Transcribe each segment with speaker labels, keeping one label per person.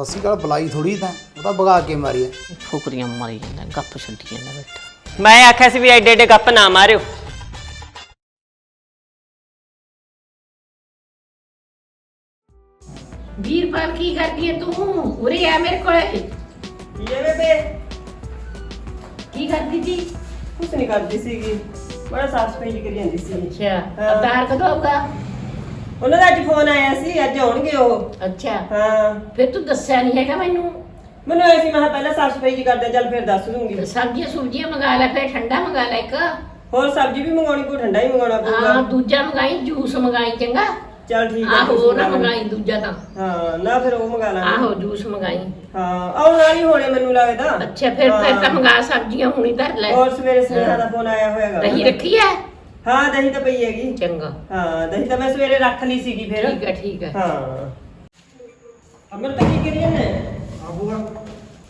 Speaker 1: ਹੱਸੀ ਕਾਲ ਬੁਲਾਈ ਥੋੜੀ ਤਾਂ ਉਹ ਤਾਂ ਭਗਾ ਕੇ ਮਾਰੀ ਐ
Speaker 2: ਫੁਕਰੀਆਂ ਮਾਰੀ ਜਾਂਦਾ ਗੱਪ ਛੱਡੀ ਜਾਂਦਾ ਬੈਠਾ।
Speaker 3: ਮੈਂ ਆਖਿਆ ਸੀ ਵੀ ਐਡੇ ਐਡੇ ਗੱਪ ਨਾ ਮਾਰਿਓ।
Speaker 4: ਵੀਰਪਾਲ ਕੀ ਕਰਦੀ ਹੈ ਤੂੰ? ਉਰੇ ਆ ਮੇਰੇ ਕੋਲ।
Speaker 3: ਇਹ ਬੇਬੇ?
Speaker 4: ਕੀ ਕਰਦੀ ਸੀ?
Speaker 3: ਕੁਛ ਨਹੀਂ ਕਰਦੀ ਸੀਗੀ। ਬੜਾ ਸਾਫ਼ ਸਫ਼ਾਈ ਕਰੀ ਜਾਂਦੀ ਸੀ।
Speaker 4: ਅੱਛਾ। ਅਵਤਾਰ ਕਦੋਂ ਆਊਗਾ?
Speaker 3: ਉਹਨਾਂ ਦਾ ਅੱਜ ਫੋਨ ਆਇਆ ਸੀ ਅੱਜ ਆਉਣਗੇ ਉਹ।
Speaker 4: ਅੱਛਾ।
Speaker 3: ਹਾਂ।
Speaker 4: ਫਿਰ ਤੂੰ ਦੱਸਿਆ ਨਹੀਂ ਹੈਗਾ ਮੈਨੂੰ?
Speaker 3: ਮੈਨੂੰ ਐਸੀ ਮੈਂ ਕਿਹਾ ਪਹਿਲਾਂ ਸਾਫ਼ ਸਫ਼ਾਈ ਜੀ ਕਰਦੇ ਚੱਲ ਫਿਰ ਦੱਸ ਦੂੰਗੀ।
Speaker 4: ਸਬਜ਼ੀਆਂ ਸੁਬਜ਼ੀਆਂ ਮੰਗਾ ਲੈ ਫਿਰ ਠੰਡਾ ਮੰਗਾ ਲੈ ਇੱਕ।
Speaker 3: ਹੋਰ ਸਬਜ਼ੀ ਵੀ ਮੰਗਾਉਣੀ ਕੋਈ ਠੰਡਾ ਹੀ ਮੰਗਾਉਣਾ
Speaker 4: ਹਾਂ
Speaker 3: ਪਊਗਾ
Speaker 4: ਦੂਜਾ ਮੰਗਾਈ ਜੂਸ ਮੰਗਾਈ ਚੰਗਾ?
Speaker 3: ਚੱਲ ਠੀਕ ਹੈ
Speaker 4: ਆਹੋ ਉਹ ਨਾ। ਮੰਗਾਈ ਦੂਜਾ ਤਾਂ।
Speaker 3: ਹਾਂ ਨਾ ਫਿਰ ਉਹ ਮੰਗਾ ਲਾਂਗੇ।
Speaker 4: ਆਹੋ ਜੂਸ ਮੰਗਾਈ।
Speaker 3: ਹਾਂ ਆਉਣ ਵਾਲੀ ਹੋਣੇ ਮੈਨੂੰ ਲੱਗਦਾ।
Speaker 4: ਅੱਛਾ ਫਿਰ ਫਿਰ ਤਾਂ ਮੰਗਾ ਸਬਜ਼ੀਆਂ ਹੁਣੀ ਧਰ ਲੈ।
Speaker 3: ਹੋਰ ਸਵੇਰੇ ਸਵੇਰੇ ਦਾ ਫੋਨ ਆਇਆ ਹੋਇਆਗਾ
Speaker 4: ਦਹੀਂ ਰੱਖੀ ਹੈ
Speaker 3: ਹਾਂ ਦਹੀਂ ਤਾਂ ਪਈ ਹੈਗੀ।
Speaker 4: ਚੰਗਾ।
Speaker 3: ਹਾਂ ਦਹੀਂ ਤਾਂ ਮੈਂ ਸਵੇਰੇ ਰੱਖ ਲਈ ਸੀਗੀ ਫਿਰ।
Speaker 4: ਠੀਕ ਹੈ ਠੀਕ ਹੈ।
Speaker 3: ਹਾਂ। ਅਮਰ ਤਾਂ ਕੀ ਕਰੀ ਨੇ
Speaker 5: ਆਬੂਗਾ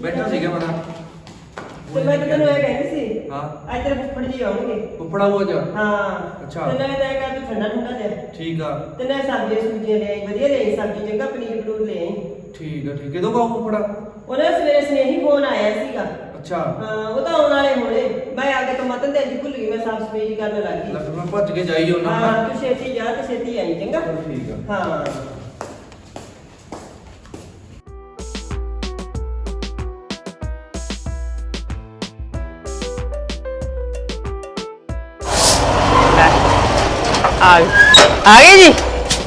Speaker 5: ਬੈਠਾ ਸੀਗਾ ਮੈਂ
Speaker 3: ਤੇ। ਮੈਂ ਤਾਂ ਤੈਨੂੰ ਇਹ ਕਹਿੰਦੀ ਸੀ
Speaker 5: ਹਾਂ।
Speaker 3: ਅੱਜ ਤੇਰੇ ਫੁੱਫੜ ਜੀ ਆਉਣਗੇ।
Speaker 5: ਉੱਪੜਾ ਹੋ ਜਾ।
Speaker 3: ਹਾਂ।
Speaker 5: ਅੱਛਾ।
Speaker 3: ਤੇ ਨਾਲੇ ਤਾਂ ਇਹ ਤੂੰ ਠੰਡਾ ਠੰਡਾ ਦੇ
Speaker 5: ਠੀਕ ਆ।
Speaker 3: ਤੇ ਨਾਲੇ ਸਬਜ਼ੀਆਂ ਸੁਬਜ਼ੀਆਂ ਲੈ ਆਈ ਵਧੀਆ ਲੈ ਆਈ ਸਬਜ਼ੀ ਚੰਗਾ ਪਨੀਰ ਪਨੂਰ ਲੈ ਆਈ।
Speaker 5: ਠੀਕ ਆ ਠੀਕ ਕਿਦੋਂ ਕਾ ਉੱਪੜਾ
Speaker 3: ਉਹਨਾਂ ਸਵੇਰੇ ਸਨੇਹੀ ਫੋਨ ਆਇਆ ਸੀਗਾ।
Speaker 5: ਅੱਛਾ।
Speaker 3: ਹਾਂ ਉਹ ਤਾਂ ਆਉਣ ਵਾਲੇ ਹੋਣੇ ਮੈਂ ਆ ਕੇ ਕੰਮਾਂ ਤੇ ਅੱਜ ਭੁੱਲ ਗਈ ਮੈਂ ਸਾਫ਼ ਸਫ਼ਾਈ ਕਰਨ ਲੱਗ ਗਈ।
Speaker 5: ਮੈਂ ਭੱਜ ਕੇ ਜਾਈ ਉਹਨਾਂ
Speaker 3: ਹਾਂ ਤੂੰ ਛੇਤੀ ਜਾ ਤੇ ਛੇਤੀ ਆਈ ਚੰਗਾ?
Speaker 5: ਠੀਕ ਆ।
Speaker 3: ਹਾਂ। ਆ ਗਏ ਆ ਗਏ ਜੀ?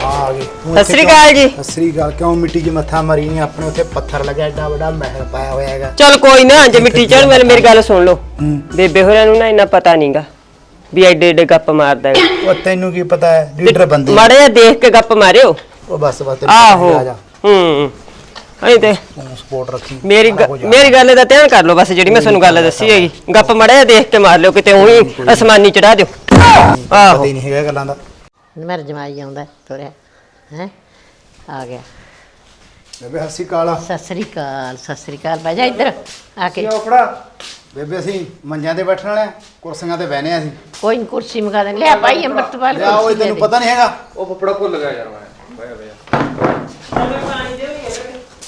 Speaker 1: ਆ ਗਏ। ਤੂੰ
Speaker 3: ਸਤਿ
Speaker 1: ਇੱਥੇ
Speaker 3: ਸ੍ਰੀ
Speaker 1: ਕਿਉਂ-
Speaker 3: ਅਕਾਲ ਜੀ।
Speaker 1: ਸਤਿ ਸ੍ਰੀ ਅਕਾਲ। ਕਿਉਂ ਮਿੱਟੀ 'ਚ ਮੱਥਾ ਮਾਰੀ ਨਹੀਂ? ਆਪਣੇ ਉੱਥੇ ਪੱਥਰ ਲੱਗਿਆ ਐਡਾ ਵੱਡਾ ਮਹਿਲ ਪਾਇਆ ਹੋਇਆ ਹੈਗਾ।
Speaker 3: ਚਲ ਕੋਈ ਨਾ ਜੇ ਮਿੱਟੀ ਚੜ ਮੇਰੀ ਮੇਰੀ ਗੱਲ ਸੁਣ ਲਓ।
Speaker 1: ਹੂੰ।
Speaker 3: ਬੇਬੇ ਹੋਰਾਂ ਨੂੰ ਨਾ ਇੰਨਾ ਪਤਾ ਨਹੀਂਗਾ ਵੀ ਐਡੇ ਐਡੇ ਗੱਪ ਮਾਰਦਾ ਹੈ।
Speaker 1: ਉਹ ਤੈਨੂੰ ਕੀ ਪਤਾ ਹੈ ਲੀਡਰ ਬੰਦੇ
Speaker 3: ਮਾੜਾ ਜਿਹਾ ਦੇਖ ਕੇ ਗੱਪ ਮਾਰਿਓ।
Speaker 1: ਉਹ ਬਸ ਬਸ ਤੈਨੂੰ
Speaker 3: ਆਹੋ।
Speaker 1: ਆ ਜਾ।
Speaker 3: ਹੂੰ। ਅਈ ਤੇ
Speaker 1: ਤੂੰ ਸਪੋਰਟ ਰੱਖੀ
Speaker 3: ਮੇਰੀ ਗ- ਮੇਰੀ ਗੱਲ ਦਾ ਧਿਆਨ ਕਰ ਲਓ ਬਸ ਜਿਹੜੀ ਮੈਂ ਤੁਹਾਨੂੰ ਗੱਲ ਦੱਸੀ ਹੈਗੀ। ਗੱਪ ਮਾੜਾ ਜਿਹਾ ਦੇਖ ਕੇ ਮਾਰ ਲਿਓ ਕਿਤੇ ਉਹੀ ਅਸਮਾਨੀ ਚੜਾ ਦਿਓ।
Speaker 1: ਪਤਾ
Speaker 3: ਆਹੋ।
Speaker 1: ਹੀ ਨਹੀਂ ਹੈਗਾ ਗੱਲਾਂ ਦਾ।
Speaker 4: ਮੇਰਾ ਜਮਾਈ ਆਉਂਦਾ ਤੁਰਿਆ ਹੈ? ਆ ਗਿਆ।
Speaker 1: ਬੇਬੇ ਹੱਸੀ ਕਾਲਾ
Speaker 4: ਸਤਿ ਸ੍ਰੀ ਅਕਾਲ ਸਤਿ ਸ੍ਰੀ ਅਕਾਲ। ਬਹਿ ਜਾ ਇੱਧਰ ਆ ਕੇ।
Speaker 1: ਕੀ ਔਖੜਾ ਬੇਬੇ ਅਸੀਂ ਮੰਜਿਆਂ ਤੇ ਬੈਠਣ ਵਾਲੇ ਆ ਕੁਰਸੀਆਂ ਤੇ ਬਹਿਨੇ ਆ ਅਸੀਂ।
Speaker 4: ਕੋਈ ਨੀ ਕੁਰਸੀ ਮੰਗਾ ਦੇ ਲਿਆ ਭਾਈ ਅੰਮ੍ਰਿਤਪਾਲ
Speaker 1: ਲਿਆ ਓਏ
Speaker 4: ਕੁਰਸੀ ਦੇ
Speaker 1: ਤੈਨੂੰ
Speaker 4: ਦੇ।
Speaker 1: ਪਤਾ ਨਹੀਂ ਹੈਗਾ।
Speaker 5: ਉਹ ਫੁੱਫੜਾ ਭੁੱਲ ਗਿਆ ਯਾਰ ਮੈਂ। ਬਾਇਆ ਬਾਇਆ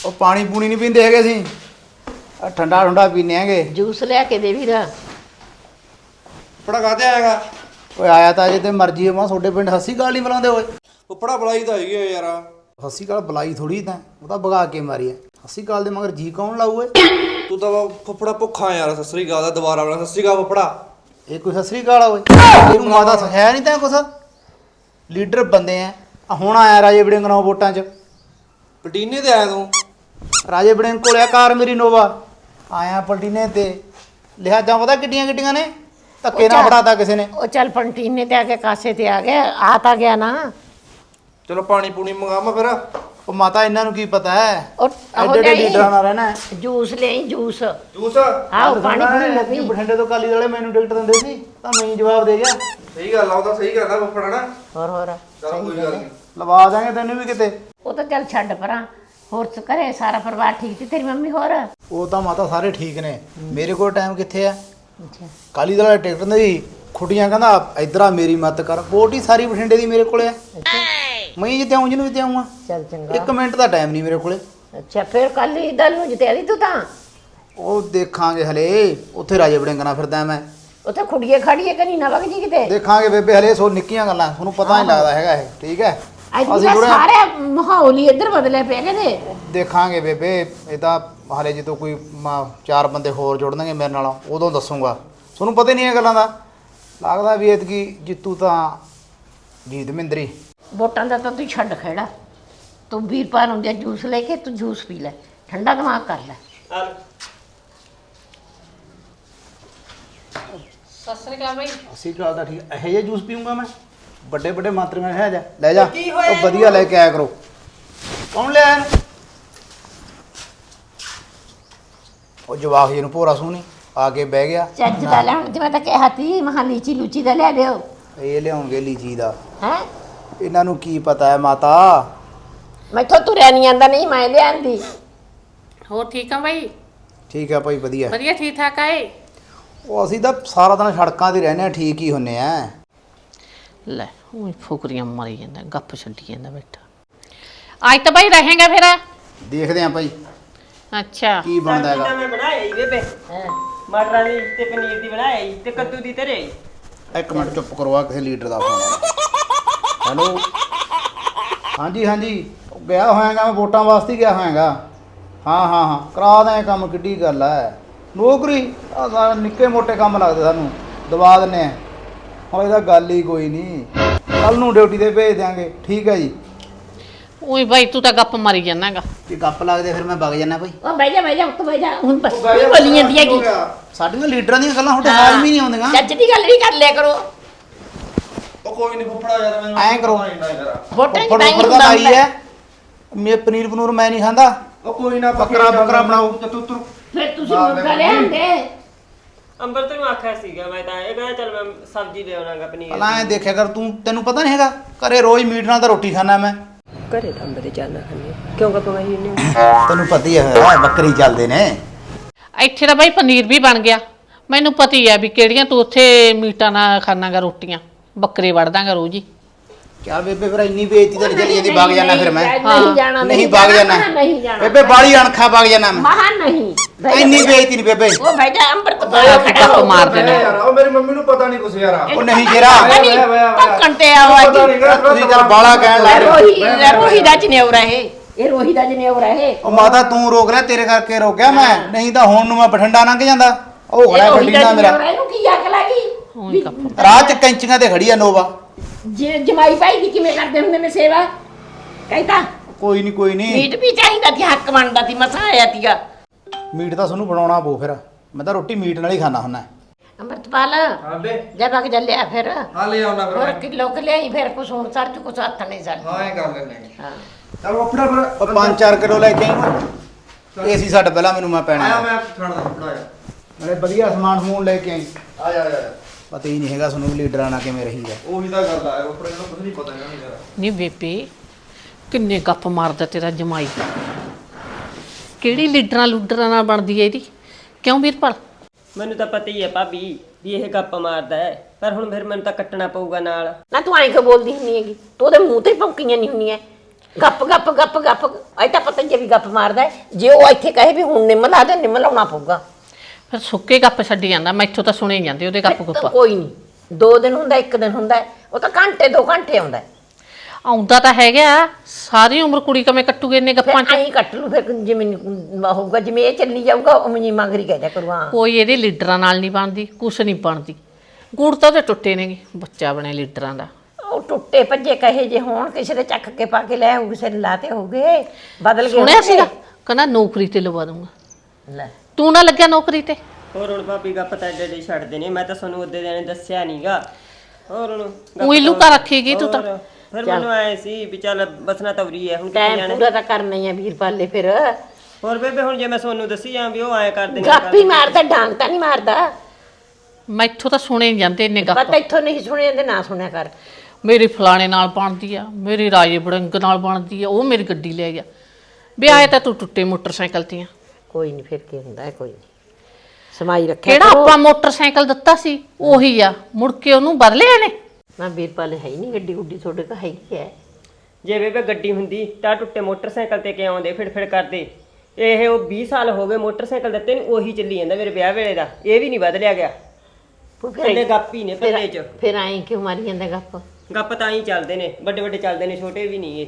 Speaker 1: ਉਹ ਪਾਣੀ ਪੂਣੀ ਨਹੀਂ ਪੀਂਦੇ ਹੈਗੇ ਅਸੀਂ। ਆ ਠੰਡਾ ਠੰਡਾ ਪੀਨੇ ਹੈਗੇ।
Speaker 4: ਜੂਸ ਲਿਆ ਕੇ ਦੇ ਵੀਰਾ।
Speaker 5: ਫੁੱਫੜਾ ਕਾਹਤੇ ਆਏਗਾ
Speaker 1: ਓਏ ਆਇਆ ਤਾਂ ਜੇ ਤੇ ਮਰਜ਼ੀ ਹੈ ਮਾ ਤੁਹਾਡੇ ਪਿੰਡ ਹੱਸੀ ਕਾਲ ਨਹੀਂ ਬੁਲਾਉਂਦੇ ਓਏ।
Speaker 5: ਫੁੱਫੜਾ ਬੁਲਾਈ ਤਾਂ ਹੈਗੀ ਆ ਯਾਰ।
Speaker 1: ਹੱਸੀ ਕਾਲ ਬੁਲਾਈ ਥੋੜੀ ਤਾਂ। ਉਹ ਤਾਂ ਭਗਾ ਕੇ ਮਾਰੀ ਐ ਹੱਸੀ ਕਾਲ ਦੇ ਮਗਰ ਜੀ ਕੌਣ ਲਾਊ ਓਏ?
Speaker 5: ਤੂੰ ਤਾਂ ਵਾ ਫੁੱਫੜਾ ਭੁੱਖਾ ਯਾਰ ਸਤਿ ਸ੍ਰੀ ਅਕਾਲ ਦਾ ਦੁਬਾਰਾ ਬਣਾ ਸਤਿ ਸ੍ਰੀ ਅਕਾਲ ਫੁੱਫੜਾ।
Speaker 1: ਇਹ ਕੋਈ ਹੱਸੀ ਕਾਲ ਓਏ? ਇਹਨੂੰ ਮਾਦਾ ਸਿਖਾਇਆ ਨਹੀਂ ਤਾਂ ਕੁਛ? ਲੀਡਰ ਬੰਦੇ ਆ ਆ ਹੁਣ ਆਇਆ ਰਾਜੇ ਵੜਿੰਗ ਨਾਲ ਵੋਟਾਂ 'ਚ।
Speaker 5: ਪਟੀਨੇ ਤੇ ਆਇਆ ਤੂੰ?
Speaker 1: ਰਾਜੇ ਵੜਿੰਗ ਕੋਲ ਆ ਕਾਰ ਮੇਰੀ ਨੋਵਾ। ਆਇਆ ਪਲਟੀਨੇ ਤੇ। ਲਿਹਾਜ਼ਾਂ ਪਤਾ ਕਿੱਡੀਆਂ ਕਿੱਡੀਆਂ ਨੇ? ਧੱਕੇ ਨਾਲ ਫੜਾਤਾ ਕਿਸੇ ਨੇ।
Speaker 4: ਉਹ ਚੱਲ ਪੰਟੀਨੇ ਤੇ ਆ ਕੇ ਕਾਸੇ ਤੇ ਆ ਗਿਆ। ਆ ਤਾਂ ਗਿਆ ਨਾ।
Speaker 5: ਚਲੋ ਪਾਣੀ ਪੂਣੀ ਮੰਗਾਵਾਂ ਫਿਰ।
Speaker 1: ਉਹ ਮਾਤਾ ਇਹਨਾਂ ਨੂੰ ਕੀ ਪਤਾ ਹੈ?
Speaker 4: ਉਹ
Speaker 1: ਐਡੇ ਐਡੇ ਲੀਡਰਾਂ ਨਾਲ ਰਹਿਣਾ ਹੈ।
Speaker 4: ਜੂਸ ਲਈ ਜੂਸ।
Speaker 5: ਜੂਸ?
Speaker 4: ਆਹ ਪਾਣੀ ਪੂਣੀ ਲੱਗੀ
Speaker 1: ਬਠਿੰਡੇ ਤੋਂ ਕਾਲੀ ਵਾਲੇ ਮੈਨੂੰ ਟਿਕਟ ਦਿੰਦੇ ਸੀ ਤਾਂ ਮੈਂ ਹੀ ਜਵਾਬ ਦੇ ਗਿਆ।
Speaker 5: ਸਹੀ ਗੱਲ ਆ ਉਹ ਤਾਂ ਸਹੀ ਕਰਦਾ ਫੁੱਫੜਾ ਨਾ
Speaker 4: ਹੋਰ ਹੋਰ।
Speaker 5: ਚਲ ਕੋਈ ਗੱਲ ਨਹੀਂ
Speaker 1: ਲਵਾ ਦਾਂਗੇ ਤੈਨੂੰ ਵੀ ਕਿਤੇ।
Speaker 4: ਉਹ ਤਾਂ ਚੱਲ ਛੱਡ ਪਰਾਂ। ਹੋਰ ਸ ਘਰੇ ਸਾਰਾ ਪਰਿਵਾਰ ਠੀਕ ਸੀ ਤੇਰੀ ਮੰਮੀ ਹੋਰ?
Speaker 1: ਉਹ ਤਾਂ ਮਾਤਾ ਸਾਰੇ ਠੀਕ ਨੇ। ਮੇਰੇ ਕੋਲ ਟਾਈਮ ਕਿੱਥੇ ਆ?
Speaker 4: ਅੱਛਾ।
Speaker 1: ਕਾਲੀ ਵਾਲਾ ਟਿਕਟ ਨਹੀਂ ਖੁੱਡੀਆਂ ਕਹਿੰਦਾ ਇਧਰ ਆ ਮੇਰੀ ਮੱਤ ਕਰ। ਵੋਟ ਹੀ ਸਾਰੀ ਬਠਿੰਡੇ ਦੀ ਮੇਰੇ ਕੋਲੇ ਆ। ਮੈਂ ਜਿੱਤੇ ਆਉਂ ਜਿਹਨੂੰ ਜਿੱਤੇ ਆਉਂਗਾ
Speaker 4: ਚੱਲ ਚੰਗਾ।
Speaker 1: ਇੱਕ ਮਿੰਟ ਦਾ ਟਾਈਮ ਨਹੀਂ ਮੇਰੇ ਕੋਲੇ।
Speaker 4: ਅੱਛਾ ਫਿਰ ਕੱਲ ਹੀ ਦਲ ਨੂੰ ਜਿਤਿਆਰੀ ਤੂੰ ਤਾਂ?
Speaker 1: ਉਹ ਦੇਖਾਂਗੇ ਹਲੇ। ਉੱਥੇ ਰਾਜੇ ਵੜਿੰਗਣਾ ਫਿਰਦਾ ਮੈਂ।
Speaker 4: ਉੱਥੇ ਖੁੜੀਏ ਖੜੀਏ ਕਨੀ ਨਾ ਵਗ ਜੀ ਕਿਤੇ?
Speaker 1: ਦੇਖਾਂਗੇ ਬੇਬੇ ਹਲੇ ਸੋ ਨਿੱਕੀਆਂ ਗੱਲਾਂ ਤੁਹਾਨੂੰ ਪਤਾ ਨਹੀਂ ਲੱਗਦਾ ਹੈਗਾ ਇਹ ਠੀਕ ਹੈ?
Speaker 4: ਅੱਜ
Speaker 1: ਅਸੀਂ
Speaker 4: ਤਾਂ
Speaker 1: ਜੁੜੇ
Speaker 4: ਸਾਰੇ ਮਾਹੌਲ ਹੀ ਇੱਧਰ ਬਦਲੇ ਪਏ ਕਹਿੰਦੇ।
Speaker 1: ਦੇਖਾਂਗੇ ਬੇਬੇ ਇਹ ਤਾਂ ਹਾਲੇ ਜਦੋਂ ਕੋਈ ਮ- ਚਾਰ ਬੰਦੇ ਹੋਰ ਜੁੜਨਗੇ ਮੇਰੇ ਨਾਲ ਉਦੋਂ ਦੱਸੂਗਾ। ਤੁਹਾਨੂੰ ਪਤਾ ਹੀ ਨਹੀਂ ਇਹ ਗੱਲਾਂ ਦਾ। ਲੱਗਦਾ ਵੀ ਐਤਕੀ ਜਿੱਤੂ ਤਾਂ ਜੀਤ ਮਹਿੰਦਰੀ
Speaker 4: ਵੋਟਾਂ ਦਾ ਤਾਂ ਤੂੰ ਛੱਡ ਖੜਾ। ਤੂੰ ਵੀਰਪਾਲ ਹੁੰਦੇ ਜੂਸ ਲੈ ਕੇ ਤੂੰ ਜੂਸ ਪੀ ਲੈ। ਠੰਡਾ ਦਿਮਾਗ ਕਰ ਲੈ।
Speaker 1: ਅਸੀਂ ਗੱਲ ਦਾ ਠੀਕ। ਇਹੋ ਜਿਹਾ ਜੂਸ ਪੀਊਂਗਾ ਮੈਂ? ਵੱਡੇ ਵੱਡੇ ਮਾਤਰੀਆਂ ਹੈ ਜਾ ਲੈ ਜਾ। ਉਹ ਵਧੀਆ ਲੈ ਕੇ ਆਇਆ ਕਰੋ। ਕੌਣ ਲਿਆ ਇਹਨੂੰ? ਉਹ ਜਵਾਕ ਜੀ ਨੂੰ ਭੋਰਾ ਸੂਣੀ ਆ ਕੇ ਬਹਿ ਗਿਆ।
Speaker 4: ਚੱਜ ਦਾ ਲੈਣ ਤੇ ਮੈਂ ਤਾਂ ਕਿਹਾ ਤੀ ਮਹਾਂ ਲੀਚੀ ਲੂਚੀ ਦਾ ਲਿਆ ਦਿਓ।
Speaker 1: ਇਹ ਲਿਆਉਣਗੇ ਲੀਚੀ ਦਾ।
Speaker 4: ਹੈ?
Speaker 1: ਇਹਨਾਂ ਨੂੰ ਕੀ ਪਤਾ ਹੈ ਮਾਤਾ?
Speaker 4: ਮੈਥੋਂ ਤੁਰਿਆ ਨਹੀਂ ਜਾਂਦਾ ਨਹੀਂ ਮੈਂ ਲਿਆਂਦੀ।
Speaker 2: ਹੋਰ ਠੀਕ ਆ ਬਾਈ?
Speaker 1: ਠੀਕ ਹੈ ਭਾਈ ਵਧੀਆ।
Speaker 2: ਵਧੀਆ ਠੀਕ ਠਾਕ ਆਏ
Speaker 1: ਉਹ ਅਸੀਂ ਤਾਂ ਸਾਰਾ ਦਿਨ ਸੜਕਾਂ ਤੇ ਰਹਿੰਦੇ ਆ ਠੀਕ ਹੀ ਹੁੰਨੇ ਆ
Speaker 2: ਲੈ ਉਹ ਫੁਕਰੀਆਂ ਮਾਰੀ ਜਾਂਦਾ ਗੱਪ ਛੱਡੀ ਜਾਂਦਾ ਬੈਠਾ। ਅੱਜ ਤਾਂ ਬਾਈ ਰਹੇਗਾ ਫਿਰ?
Speaker 1: ਦੇਖਦੇ ਆ ਭਾਈ
Speaker 2: ਅੱਛਾ।
Speaker 1: ਕੀ ਬਣਦਾ ਹੈਗਾ?
Speaker 3: ਮੈਂ ਬਣਾਇਆ ਹੀ ਬੇਬੇ। ਮਟਰਾਂ ਦੀ ਤੇ ਪਨੀਰ ਦੀ ਬਣਾਇਆ ਹੀ ਤੇ ਕੱਦੂ ਦੀ ਧਰੇ ਹੀ
Speaker 1: ਇੱਕ ਮਿੰਟ ਚੁੱਪ ਕਰੋ ਆ ਕਿਸੇ ਲੀਡਰ ਦਾ ਫੋਨ ਹੈਲੋ। ਹਾਂਜੀ ਹਾਂਜੀ। ਉਹ ਗਿਆ ਹੋਇਆਗਾ ਮੈਂ ਵੋਟਾਂ ਵਾਸਤੇ ਹੀ ਗਿਆ ਹੋਇਆਗਾ। ਹਾਂ ਹਾਂ ਹਾਂ। ਕਰਾ ਦੇ ਕੰਮ ਕਿੱਡੀ ਗੱਲ ਐ। ਨੌਕਰੀ? ਆ ਸਾਰਾ ਨਿੱਕੇ ਮੋਟੇ ਕੰਮ ਲੱਗਦੇ ਸਾਨੂੰ। ਦਵਾ ਦਿੰਨੇ ਆ। ਹੁਣ ਇਹਦਾ ਗੱਲ ਹੀ ਕੋਈ ਨਹੀਂ। ਕੱਲ ਨੂੰ ਡਿਊਟੀ ਤੇ ਭੇਜ ਦਿਆਂਗੇ। ਠੀਕ ਹੈ ਜੀ।
Speaker 2: ਉਹੀ ਬਾਈ ਤੂੰ ਤਾਂ ਗੱਪ ਮਾਰੀ ਜਾਣਾਗਾ
Speaker 1: ਜੇ ਗੱਪ ਲੱਗਦੇ ਫਿਰ ਮੈਂ ਵਗ ਜਾਣਾ ਭਾਈ।
Speaker 4: ਉਹ ਬਹਿ ਜਾ ਬਹਿ ਜਾ ਉੱਤ ਬਹਿ ਜਾ। ਹੁਣ ਬਸ ਬੋਲੀ ਜਾਂਦੀ ਹੈਗੀ।
Speaker 1: ਸਾਡੀਆਂ ਲੀਡਰਾਂ ਦੀਆਂ ਗੱਲਾਂ ਤੁਹਾਡੇ ਹਾਲ ਵੀ ਨਹੀਂ ਆਉਂਦੀਆਂ।
Speaker 4: ਚੱਜ ਦੀ ਗੱਲ ਨਹੀਂ ਕਰ ਲਿਆ ਕਰੋ।
Speaker 5: ਕੋਈ ਨਹੀਂ ਫੁੱਫੜਾ ਯਾਰ ਮੈਨੂੰ
Speaker 1: ਐਂ ਕਰੋ।
Speaker 4: ਵੋਟਾਂ
Speaker 1: ਫੜ ਦਾ ਆਈ ਹੈ। ਮੇ ਪਨੀਰ ਪਨੂਰ ਮੈਂ ਨਹੀਂ ਖਾਂਦਾ।
Speaker 5: ਉਹ ਕੋਈ ਨਾ
Speaker 1: ਬੱਕਰਾ ਬੱਕਰਾ ਬਣਾਓ।
Speaker 5: ਤੂੰ ਤੂੰ
Speaker 4: ਫਿਰ ਤੁਸੀਂ ਮੁਰਗਾ ਲਿਆਂਦੇ?
Speaker 3: ਅੰਬਰ ਤੈਨੂੰ ਆਖਿਆ ਸੀਗਾ ਮੈਂ ਤਾਂ ਇਹ ਕਹਿੰਦਾ ਚੱਲ ਮੈਂ ਸਬਜ਼ੀ ਲੈ ਆਉਣਾਗਾ ਪਨੀਰ
Speaker 1: ਪਹਿਲਾਂ ਐ ਦੇਖਿਆ ਕਰ ਤੂੰ ਤੈਨੂੰ ਪਤਾ ਨਹੀਂ ਹੈਗਾ ਘਰੇ ਰੋਜ਼ ਮੀਟ ਨਾਲ ਤਾਂ ਰੋਟੀ ਖਾਣਾ ਮੈਂ।
Speaker 3: ਘਰੇ ਤਾਂ ਅੰਬਰ ਦੇ ਜਾਣਾ ਖਾਣੇ ਕਿਉਂ ਗੱਪ ਮਾਰੀ ਨੇ
Speaker 1: ਤੈਨੂੰ ਪਤਾ ਹੀ ਹੈ ਬੱਕਰੀ ਚੱਲਦੇ ਨੇ।
Speaker 2: ਇੱਥੇ ਤਾਂ ਬਾਈ ਪਨੀਰ ਵੀ ਬਣ ਗਿਆ। ਮੈਨੂੰ ਪਤਾ ਹੀ ਆ ਵੀ ਕਿਹੜੀਆਂ ਤੂੰ ਉੱਥੇ ਮੀਟਾਂ ਨਾਲ ਖਾਣਾਗਾ ਰੋਟੀਆਂ। ਬੱਕਰੇ ਵੜਦਾਂਗਾ ਰੋਜ਼ ਹੀ।
Speaker 1: ਚੱਲ ਬੇਬੇ ਫਿਰ ਇੰਨੀ ਬੇਇੱਜ਼ਤੀ ਤਾਂ ਚਲੀ ਜਾਂਦੀ ਬਾਗ ਜਾਣਾ ਫਿਰ ਮੈਂ।
Speaker 4: ਨਹੀਂ ਜਾਣਾ
Speaker 1: ਨਹੀਂ ਬਾਗ ਜਾਣਾ
Speaker 4: ਨਹੀਂ ਜਾਣਾ।
Speaker 1: ਬੇਬੇ ਬਾਲੀ ਅਣਖਾ ਬਾਗ ਜਾਣਾ ਮੈਂ।
Speaker 4: ਮਹਾ ਨਹੀਂ। ਜਾ,
Speaker 1: ਇੰਨੀ ਬੇਇੱਜ਼ਤੀ ਨਹੀਂ ਬੇਬੇ।
Speaker 4: ਉਹ ਬਹਿ ਜਾ ਅੰਮ੍ਰਿਤ
Speaker 2: ਗੱਪ ਮਾਰਦੇ ਨੇ
Speaker 5: ਯਾਰ ਉਹ ਮੇਰੀ ਮੰਮੀ ਨੂੰ ਪਤਾ ਨਹੀਂ ਕੁਛ ਯਾਰ।
Speaker 1: ਉਹ ਨਹੀਂ ਜਰਾ
Speaker 4: ਪੱਕਣ ਤੇ ਆਵਾ
Speaker 5: ਪਤਾ ਨਹੀਂ ਗਾ
Speaker 1: ਤੁਸੀਂ ਚੱਲ ਬਾਲਾ ਕਹਿਣ ਲੱਗ ਰਹੇ ਹੋ।
Speaker 4: ਰੋਹੀ ਰੋਹੀ ਦਾ ਜਨੇਵ ਰਹੇ ਇਹ। ਰੋਹੀ ਦਾ ਜਨੇਵ ਰਹੇ
Speaker 1: ਉਹ ਮਾਤਾ ਤੂੰ ਰੋਕ ਲਿਆ ਤੇਰੇ ਕਰਕੇ ਰੋਕਿਆ ਮੈਂ। ਨਹੀਂ ਤਾਂ ਹੁਣ ਨੂੰ ਮੈਂ ਬਠਿੰਡਾ ਲੰਘ ਜਾਂਦਾ। ਉਹ
Speaker 4: ਇਹ
Speaker 1: ਖੜਾ
Speaker 4: ਰੋਹੀ
Speaker 1: ਗੱਡੀ
Speaker 4: ਦਾ
Speaker 1: ਮੇਰਾ।
Speaker 4: ਰਹੇ ਇਹਨੂੰ ਕੀ ਅੱਗ ਲੱਗੀ
Speaker 2: ਉਹੀ ਗੱਪ
Speaker 1: ਰਾਹ ਚ ਕੈਂਚੀਆਂ ਤੇ ਖੜੀ ਆ ਨੋਵਾ।
Speaker 4: ਜੇ ਜਮਾਈ ਭਾਈ ਦੀ ਕਿਵੇਂ ਕਰਦੇ ਹੁੰਦੇ ਨੇ ਸੇਵਾ? ਕਹਿੰਦਾ
Speaker 1: ਕੋਈ ਨਹੀਂ ਕੋਈ ਨਹੀਂ
Speaker 4: ਮੀਟ ਵੀ ਚਾਹੀਦਾ ਸੀ ਹੱਕ ਬਣਦਾ ਸੀ ਮਸਾ ਆਇਆ ਸੀਗਾ।
Speaker 1: ਮੀਟ ਤਾਂ ਤੁਹਾਨੂੰ ਬਣਾਉਣਾ ਪਊ ਫਿਰ। ਮੈਂ ਤਾਂ ਰੋਟੀ ਮੀਟ ਨਾਲ ਹੀ ਖਾਣਾ ਹੁੰਦਾ।
Speaker 4: ਅੰਮ੍ਰਿਤਪਾਲ
Speaker 5: ਹਾਂ ਬੇ।
Speaker 4: ਜਦ ਤੱਕ ਚੱਲਿਆ ਫਿਰ।
Speaker 5: ਹਾਂ ਲੈ ਆਉਣਾ ਫਿਰ
Speaker 4: ਹੋਰ
Speaker 5: ਮੈਂ।
Speaker 4: ਕਿਲੋ ਕਿ ਲਿਆਈ ਫਿਰ ਕੁਛ ਹੁਣ ਸਰ ਚ ਕੁਛ ਹੱਥ ਨਹੀਂ ਸਰ
Speaker 5: ਹਾਂ ਇਹ ਕਰ ਲੈਣੇ
Speaker 4: ਹਾਂ।
Speaker 5: ਚਲ ਫੁੱਫੜਾ ਫਿਰ
Speaker 1: ਉਹ 5-4 ਕਿਲੋ ਲੈ ਕੇ ਆਈ ਏਸੀ ਛੱਡ ਪਹਿਲਾਂ ਮੈਨੂੰ ਮੈਂ ਪੈਣਾ।
Speaker 5: ਆਇਆ ਮੈਂ ਛੱਡਦਾ ਫੁੱਫੜਾ ਯਾਰ
Speaker 1: ਨਾਲੇ ਵਧੀਆ ਸਮਾਨ ਸਮੂਨ ਲੈ ਕੇ ਆਈ।
Speaker 5: ਆ ਜਾ ਆ ਜਾ
Speaker 1: ਪਤਾ ਹੀ ਨਹੀਂ ਹੈਗਾ ਤੁਹਾਨੂੰ ਲੀਡਰਾਂ ਨਾਲ ਕਿਵੇਂ ਰਹੀਦਾ
Speaker 5: ਉਹੀ ਤਾਂ ਗੱਲ ਆ ਫੁੱਫੜੇ ਨੂੰ ਕੁਝ ਨਹੀਂ ਪਤਾ ਇਹਨਾਂ ਨੂੰ ਯਾਰ।
Speaker 2: ਨਹੀਂ ਬੇਬੇ ਕਿੰਨੇ ਗੱਪ ਮਾਰਦਾ ਤੇਰਾ ਜਮਾਈ। ਕਿਹੜੀ ਲੀਡਰਾਂ ਲੂਡਰਾਂ ਨਾਲ ਬਣਦੀ ਹੈ ਇਹਦੀ? ਕਿਉਂ ਵੀਰਪਾਲ?
Speaker 3: ਮੈਨੂੰ ਤਾਂ ਪਤਾ ਹੀ ਹੈ ਭਾਬੀ ਵੀ ਇਹ ਗੱਪ ਮਾਰਦਾ ਹੈ ਪਰ ਹੁਣ ਫਿਰ ਮੈਨੂੰ ਤਾਂ ਕੱਟਣਾ ਪਊਗਾ ਨਾਲ।
Speaker 4: ਨਾ ਤੂੰ ਐਂ ਕਿ ਬੋਲਦੀ ਹੁੰਨੀ ਹੈਗੀ? ਤੂੰ ਉਹਦੇ ਮੂੰਹ ਤੇ ਭੌਂਕੀਆਂ ਨਹੀਂ ਹੁੰਨੀਆਂ ਗੱਪ ਗੱਪ ਗੱਪ ਗੱਪ। ਅਜੇ ਤਾਂ ਪਤਾ ਨਹੀਂ ਵੀ ਗੱਪ ਮਾਰਦਾ ਹੈ। ਜੇ ਉਹ ਇੱਥੇ ਕਹੇ ਵੀ ਹੁਣ ਨਿੰਮ ਲਾ ਦੇ ਨਿੰਮ ਲਾਉਣਾ ਪਊਗਾ।
Speaker 2: ਫਿਰ ਸੁੱਕੇ ਗੱਪ ਛੱਡੀ ਜਾਂਦਾ ਮੈਥੋਂ ਤਾਂ ਸੁਣੇ ਹੀ ਜਾਂਦੇ ਉਹਦੇ ਗੱਪ
Speaker 4: ਤਾਂ
Speaker 2: ਗੁੱਪ
Speaker 4: ਕੋਈ ਨਹੀਂ ਦੋ ਦਿਨ ਹੁੰਦਾ ਇੱਕ ਦਿਨ ਹੁੰਦਾ ਹੈ। ਉਹ ਤਾਂ ਘੰਟੇ ਦੋ ਘੰਟੇ ਆਉਂਦਾ। ਹੈ।
Speaker 2: ਆਉਂਦਾ ਤਾਂ ਹੈਗਾ ਸਾਰੀ ਉਮਰ ਕੁੜੀ ਕਮੇ ਕੱਟੂਗੇ ਇੰਨੇ ਗੱਪਾਂ 'ਚ?
Speaker 4: ਐਂ ਕੱਟ ਲੂ ਫਿਰ ਜਿਵੇਂ ਹੋਊਗਾ ਜਿਵੇਂ ਇਹ ਚੱਲੀ ਜਾਊਗਾ ਉਵੇਂ ਜੀ ਮੰਗਰੀ ਕਹਿ ਜਾ ਕਰੂ ਹਾਂ।
Speaker 2: ਕੋਈ ਇਹਦੇ ਲੀਡਰਾਂ ਨਾਲ ਨਹੀਂ ਬਣਦੀ ਕੁਛ ਨਹੀਂ ਬਣਦੀ। ਗੁੜ ਤਾਂ ਉਹਦੇ ਟੁੱਟੇ ਨੇਗੇ ਬੱਚਾ ਬਣਿਆ ਲੀਡਰਾਂ ਦਾ।
Speaker 4: ਉਹ ਟੁੱਟੇ ਭੱਜੇ ਕਹੇ ਜੇ ਹੋਣ ਕਿਸੇ ਦੇ ਚੱਕ ਕੇ ਪਾ ਕੇ ਲੈ ਆਊ ਕਿਸੇ ਨੇ ਲਾਤੇ ਹੋਗੇ ਬਦਲ ਗਏ
Speaker 2: ਸੁਣਿਆ। ਸੀਗਾ? ਕਹਿੰਦਾ ਨੌਕਰੀ ਤੇ ਲਵਾ ਦੂੰਗਾ
Speaker 4: ਲੈ।
Speaker 2: ਤੂੰ ਨਾ ਲੱਗਿਆ ਨੌਕਰੀ ਤੇ?
Speaker 3: ਹੋਰ ਹੁਣ ਭਾਬੀ ਗੱਪ ਤਾਂ ਏਡੇ ਏਡੇ ਛੱਡਦੇ ਨੇ ਮੈਂ ਤਾਂ ਤੁਹਾਨੂੰ ਉਹਦੇ ਦਿਨ ਦੱਸਿਆ ਨਹੀਂਗਾ ਹੋਰ ਹੁਣ ਗੱਪ
Speaker 2: ਉਹੀ
Speaker 3: ਤਾਂ-
Speaker 2: ਲੁਕਾ ਰੱਖੇਗੀ ਤੂੰ ਤਾਂ।
Speaker 3: ਹੋਰ, ਫਿਰ ਮੈਨੂੰ ਆਏ ਸੀ ਵੀ ਚੱਲ ਬਸਣਾ ਤਵਰੀ ਹੈ ਹੁਣ ਕਿੱਥੇ
Speaker 4: ਟਾਈਮ
Speaker 3: ਜਾਣਾ?
Speaker 4: ਪੂਰਾ ਤਾਂ ਕਰਨਾ ਹੀ ਆ ਵੀਰਪਾਲੇ ਫਿਰ।
Speaker 3: ਹੋਰ ਬੇਬੇ ਹੁਣ ਜੇ ਮੈਂ ਤੁਹਾਨੂੰ ਦੱਸੀ ਜਾਂ ਵੀ ਉਹ ਐ ਕਰਦੇ ਨੇ
Speaker 4: ਗੱਪ ਹੀ ਮਾਰਦਾ ਡਾਂਗ ਤਾਂ ਨਹੀਂ ਮਾਰਦਾ।
Speaker 2: ਮੈਥੋਂ ਤਾਂ ਸੁਣੇ ਨਹੀਂ ਜਾਂਦੇ ਇੰਨੇ ਗੱਪ।
Speaker 4: ਪਤਾ ਇੱਥੋਂ ਨਹੀਂ ਸੁਣਿਆ ਜਾਂਦੇ ਨਾ ਸੁਣਿਆ ਕਰ।
Speaker 2: ਮੇਰੀ ਫਲਾਣੇ ਨਾਲ ਬਣਦੀ ਆ ਮੇਰੀ ਰਾਜੇ ਬੜੰਗ ਨਾਲ ਬਣਦੀ ਆ ਉਹ ਮੇਰੀ ਗੱਡੀ ਲੈ ਗਿਆ। ਵੀ ਆਏ ਤਾਂ ਤੂੰ ਟੁੱਟੇ ਮੋਟਰਸਾਈਕਲ ਤੇ ਆ।
Speaker 4: ਕੋਈ ਨਹੀਂ ਫਿਰ ਕੀ ਹੁੰਦਾ ਹੈ ਕੋਈ ਨਹੀਂ ਸਮਾਈ ਰੱਖਿਆ
Speaker 2: ਕਿਹੜਾ
Speaker 4: ਕਰੋ।
Speaker 2: ਆਪਾਂ ਮੋਟਰਸਾਈਕਲ ਦਿੱਤਾ ਸੀ? ਉਹੀ ਆ। ਮੁੜ ਕੇ ਉਹਨੂੰ ਬਦਲਿਆ ਨੇ
Speaker 4: ਨਾ ਵੀਰਪਾਲੇ ਹੈ ਹੀ ਨਹੀਂ ਗੱਡੀ ਗੁੱਡੀ ਤੁਹਾਡੇ ਕੋਲ ਹੈਗੀ ਹੈ
Speaker 3: ਜੇ ਬੇਬੇ ਗੱਡੀ ਹੁੰਦੀ ਤਾਂ ਟੁੱਟੇ ਮੋਟਰਸਾਈਕਲ ਤੇ ਕਿ ਆਉਂਦੇ ਫਿੜ ਫਿੜ ਕਰਦੇ? ਇਹ ਉਹ 20 ਸਾਲ ਹੋ ਗਏ ਮੋਟਰਸਾਈਕਲ ਦਿੱਤੇ ਨੂੰ ਉਹੀ ਚੱਲੀ ਜਾਂਦਾ ਮੇਰੇ ਵਿਆਹ ਵੇਲੇ ਦਾ। ਇਹ ਵੀ ਨਹੀਂ ਬਦਲਿਆ ਗਿਆ।
Speaker 4: ਉਹ
Speaker 3: ਕੱਲੇ ਗੱਪ ਹੀ ਨੇ ਪੱਲੇ 'ਚ।
Speaker 4: ਫਿਰ ਐਂ ਕਿਉਂ ਮਾਰੀ ਜਾਂਦਾ ਗੱਪ?
Speaker 3: ਗੱਪ ਤਾਂ ਹੀ ਚੱਲਦੇ ਨੇ ਵੱਡੇ ਵੱਡੇ ਚੱਲਦੇ ਨੇ ਛੋਟੇ ਵੀ ਨਹੀਂ ਇਹ।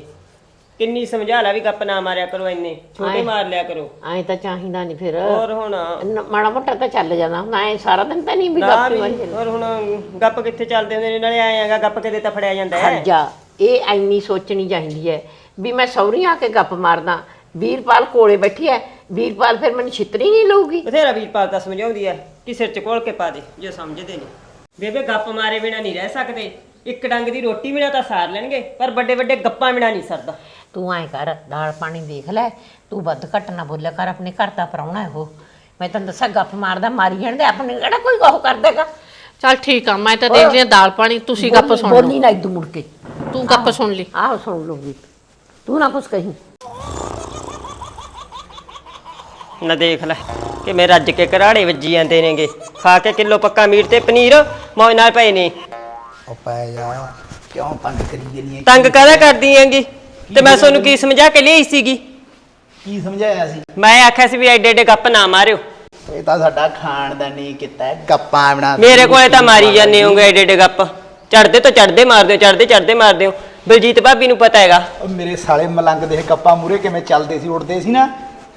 Speaker 3: ਕਿੰਨੀ ਸਮਝਾ ਲਾ ਵੀ ਗੱਪ ਨਾ ਮਾਰਿਆ ਕਰੋ ਇੰਨੇ। ਛੋਟੇ। ਮਾਰ ਲਿਆ ਕਰੋ।
Speaker 4: ਐਂ ਤਾਂ ਚਾਹੀਦਾ ਨਹੀਂ ਫਿਰ।
Speaker 3: ਹੋਰ ਹੁਣ
Speaker 4: ਨ- ਮਾੜਾ ਮੋਟਾ ਤਾਂ ਚੱਲ ਜਾਂਦਾ ਹੁੰਦਾ ਐ ਸਾਰਾ ਦਿਨ ਤਾਂ ਨਹੀਂ ਵੀ
Speaker 3: ਨਾ
Speaker 4: ਗੱਪ
Speaker 3: ਵੀ ਹੋਰ ਹੁਣ ਗੱਪ ਕਿੱਥੇ ਚੱਲਦੇ ਹੁੰਦੇ ਨੇ ਨਾਲੇ ਆਏ ਆਗਾ ਗੱਪ ਕਿਤੇ ਤਾਂ ਫੜਿਆ ਜਾਂਦਾ ਹੈ।
Speaker 4: ਖਰਜਾ ਇਹ ਐਨੀ ਸੋਚਣੀ ਚਾਹੀਦੀ ਹੈ ਵੀ ਮੈਂ ਸੌਰੀ ਆ ਕੇ ਗੱਪ ਮਾਰਦਾ। ਵੀਰਪਾਲ ਕੋਲੇ ਬੈਠੀ ਹੈ ਵੀਰਪਾਲ ਫਿਰ ਮੈਨੂੰ ਛਿੱਤਰੀ ਨਹੀਂ ਲਊਗੀ?
Speaker 3: ਬਥੇਰਾ ਵੀਰਪਾਲ ਤਾਂ ਸਮਝਾਉਂਦੀ ਆ ਕਿ ਸਿਰ ਚ ਕੋਲ ਕੇ ਪਾ ਦੇ ਜੋ ਸਮਝਦੇ ਨੇ। ਬੇਬੇ ਗੱਪ ਮਾਰੇ ਬਿਨਾ ਨਹੀਂ ਰਹਿ ਸਕਦੇ। ਇੱਕ ਡੰਗ ਦੀ ਰੋਟੀ ਬਿਨਾ ਤਾਂ ਸਾਰ ਲੈਣਗੇ ਪਰ ਵੱਡੇ ਵੱਡੇ ਗੱਪਾਂ ਬਿਨਾ ਨਹੀਂ ਸਰਦਾ।
Speaker 4: ਤੂੰ ਐ ਕਰ ਦਾਲ ਪਾਣੀ ਦੇਖ ਲੈ ਤੂੰ ਵੱਧ ਘੱਟ ਨਾ ਬੋਲਿਆ ਕਰ ਆਪਣੇ ਘਰ ਦਾ ਪ੍ਰਾਹੁਣਾ ਉਹ। ਮੈਂ ਤੈਨੂੰ ਦੱਸਾਂ ਗੱਪ ਮਾਰਦਾ ਮਾਰੀ ਜਾਂਦੇ ਆਪਣੇ ਕਿਹੜਾ ਕੋਈ ਉਹ ਕਰ ਦੇਗਾ
Speaker 2: ਚੱਲ ਠੀਕ ਆ ਮੈਂ ਤਾਂ ਦੇਖਦੀ ਆ ਦਾਲ ਪਾਣੀ ਤੁਸੀਂ ਗੱਪ ਸੁਣ
Speaker 4: ਬੋਲੀ
Speaker 2: ਲਓ
Speaker 4: ਨਾ ਇਦੋਂ ਮੁੜ ਕੇ।
Speaker 2: ਤੂੰ ਗੱਪ ਸੁਣ ਲਈ।
Speaker 4: ਆਹ ਸੁਣ ਲੂਗੀ ਤੂੰ ਨਾ ਕੁਛ ਕਹੀਂ।
Speaker 3: ਨਾ ਦੇਖ ਲੈ ਕਿ ਮੈਂ ਰੱਜ ਕੇ ਘਰਾੜੇ ਵੱਜੀ ਜਾਂਦੇ ਨੇਗੇ। ਖਾ ਕੇ ਕਿਲੋ ਪੱਕਾ ਮੀਟ ਤੇ ਪਨੀਰ ਮੌਜ ਨਾਲ ਪਏ ਨੇ।
Speaker 1: ਉਹ ਪੈ ਜਾ। ਕਿਉਂ ਤੰਗ ਕਰੀ ਜਨੀ
Speaker 3: ਤੰਗ ਕਾਹਦਾ ਕਰਦੀ ਹੈਗੀ? ਤੇ ਮੈਂ ਤੁਹਾਨੂੰ ਕੀ ਸਮਝਾ ਕੇ ਲਈ ਸੀਗੀ?
Speaker 1: ਕੀ ਸਮਝਾਇਆ ਸੀ?
Speaker 3: ਮੈਂ ਆਖਿਆ ਸੀ ਵੀ ਐਡੇ ਐਡੇ ਗੱਪ ਨਾ ਮਾਰਿਓ।
Speaker 1: ਇਹ ਤਾਂ ਸਾਡਾ ਖਾਨਦਾਨੀ ਕੀਤਾ ਹੈ, ਗੱਪਾਂ ਬਣਾ
Speaker 3: ਮੇਰੇ ਕੋਲੇ ਤਾਂ ਮਾਰੀ ਜਾਂਦੇ ਹੋਗੇ ਐਡੇ ਐਡੇ ਗੱਪ। ਚੜਦੇ ਤਾਂ ਚੜਦੇ ਮਾਰਦੇ ਹੋ ਚੜਦੇ ਚੜਦੇ ਮਾਰਦੇ ਹੋ। ਬਲਜੀਤ ਭਾਬੀ ਨੂੰ ਪਤਾ ਹੈਗਾ।
Speaker 1: ਉਹ ਮੇਰੇ ਸਾਲੇ ਮਲੰਗ ਦੇ ਗੱਪਾਂ ਮੂਰੇ ਕਿਵੇਂ ਚੱਲਦੇ ਸੀ ਉੜਦੇ ਸੀ ਨੂੰ?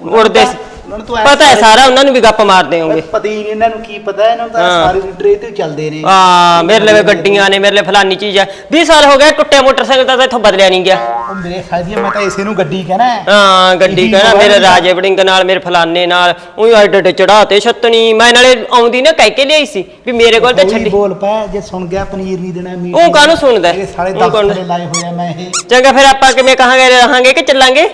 Speaker 3: ਉੜਦੇ
Speaker 1: ਤਾਂ-
Speaker 3: ਸੀ।
Speaker 1: ਉਹਨਾਂ ਨੂੰ ਤਾਂ ਐਂ
Speaker 3: ਪਤਾ ਹੈ ਸਾਰਾ ਉਹਨਾਂ ਨੂੰ ਵੀ ਗੱਪ ਮਾਰਦੇ ਹੋਗੇ
Speaker 1: ਪਤਾ ਹੀ ਨਹੀਂ ਇਹਨਾਂ ਨੂੰ ਕੀ ਪਤਾ ਇਹਨਾਂ ਨੂੰ ਤਾਂ
Speaker 3: ਹਾਂ।
Speaker 1: ਸਾਰੇ ਲੀਡਰ ਇਹ ਤੇ ਚੱਲਦੇ ਨੇ।
Speaker 3: ਆ ਮੇਰੇ ਲਈ ਗੱਡੀਆਂ ਨੇ ਮੇਰੇ ਲਈ ਫਲਾਨੀ ਚੀਜ਼ ਹੈ। 20 ਸਾਲ ਹੋ ਗਏ ਟੁੱਟੇ ਮੋਟਰਸਾਈਕਲ ਤਾਂ ਇੱਥੋਂ ਬਦਲਿਆ ਨਹੀਂ ਗਿਆ।
Speaker 1: ਉਹ ਮੇਰੇ ਸਾਥੀਆ ਮੈਂ ਤਾਂ ਇਸੇ ਨੂੰ ਗੱਡੀ ਕਹਿਣਾ ਹੈ।
Speaker 3: ਹਾਂ ਗੱਡੀ
Speaker 1: ਇਹੀ ਮੋਬਾਈਲ
Speaker 3: ਮੇਰੇ ਰਾਜੇ ਵੜਿੰਗ ਨਾਲ ਮੇਰੇ ਫਲਾਨੇ ਨਾਲ ਉਹੀ ਐਡੇ ਐਡੇ ਚੜਾਤੇ ਛੱਤਣੀ। ਮੈਂ ਨਾਲੇ ਆਉਂਦੀ ਨਾ ਕਹਿ ਕੇ ਲਿਆਈ ਸੀ ਵੀ ਮੇਰੇ ਕੋਲ ਤਾਂ ਛੱਡੀ।
Speaker 1: ਬੋਲ ਪਾ ਜੇ ਸੁਣ ਗਿਆ ਪਨੀਰ ਨਹੀਂ ਦੇਣਾ ਮੀਟ
Speaker 3: ਉਹ ਕਾਹਨੂੰ। ਸੁਣਦਾ? ਹੈ?
Speaker 1: ਇਹ ਸਾਲੇ
Speaker 3: ਉਹ
Speaker 1: 10
Speaker 3: ਕੌਣ-
Speaker 1: ਸਾਲੇ ਲਾਏ ਹੋਏ ਆ ਮੈਂ ਇਹ।
Speaker 3: ਚੰਗਾ ਫਿਰ ਆਪਾਂ ਕਿਵੇਂ ਕਹਾਂਗੇ ਰਹਾਂਗੇ ਕਿ ਚੱਲਾਂਗੇ?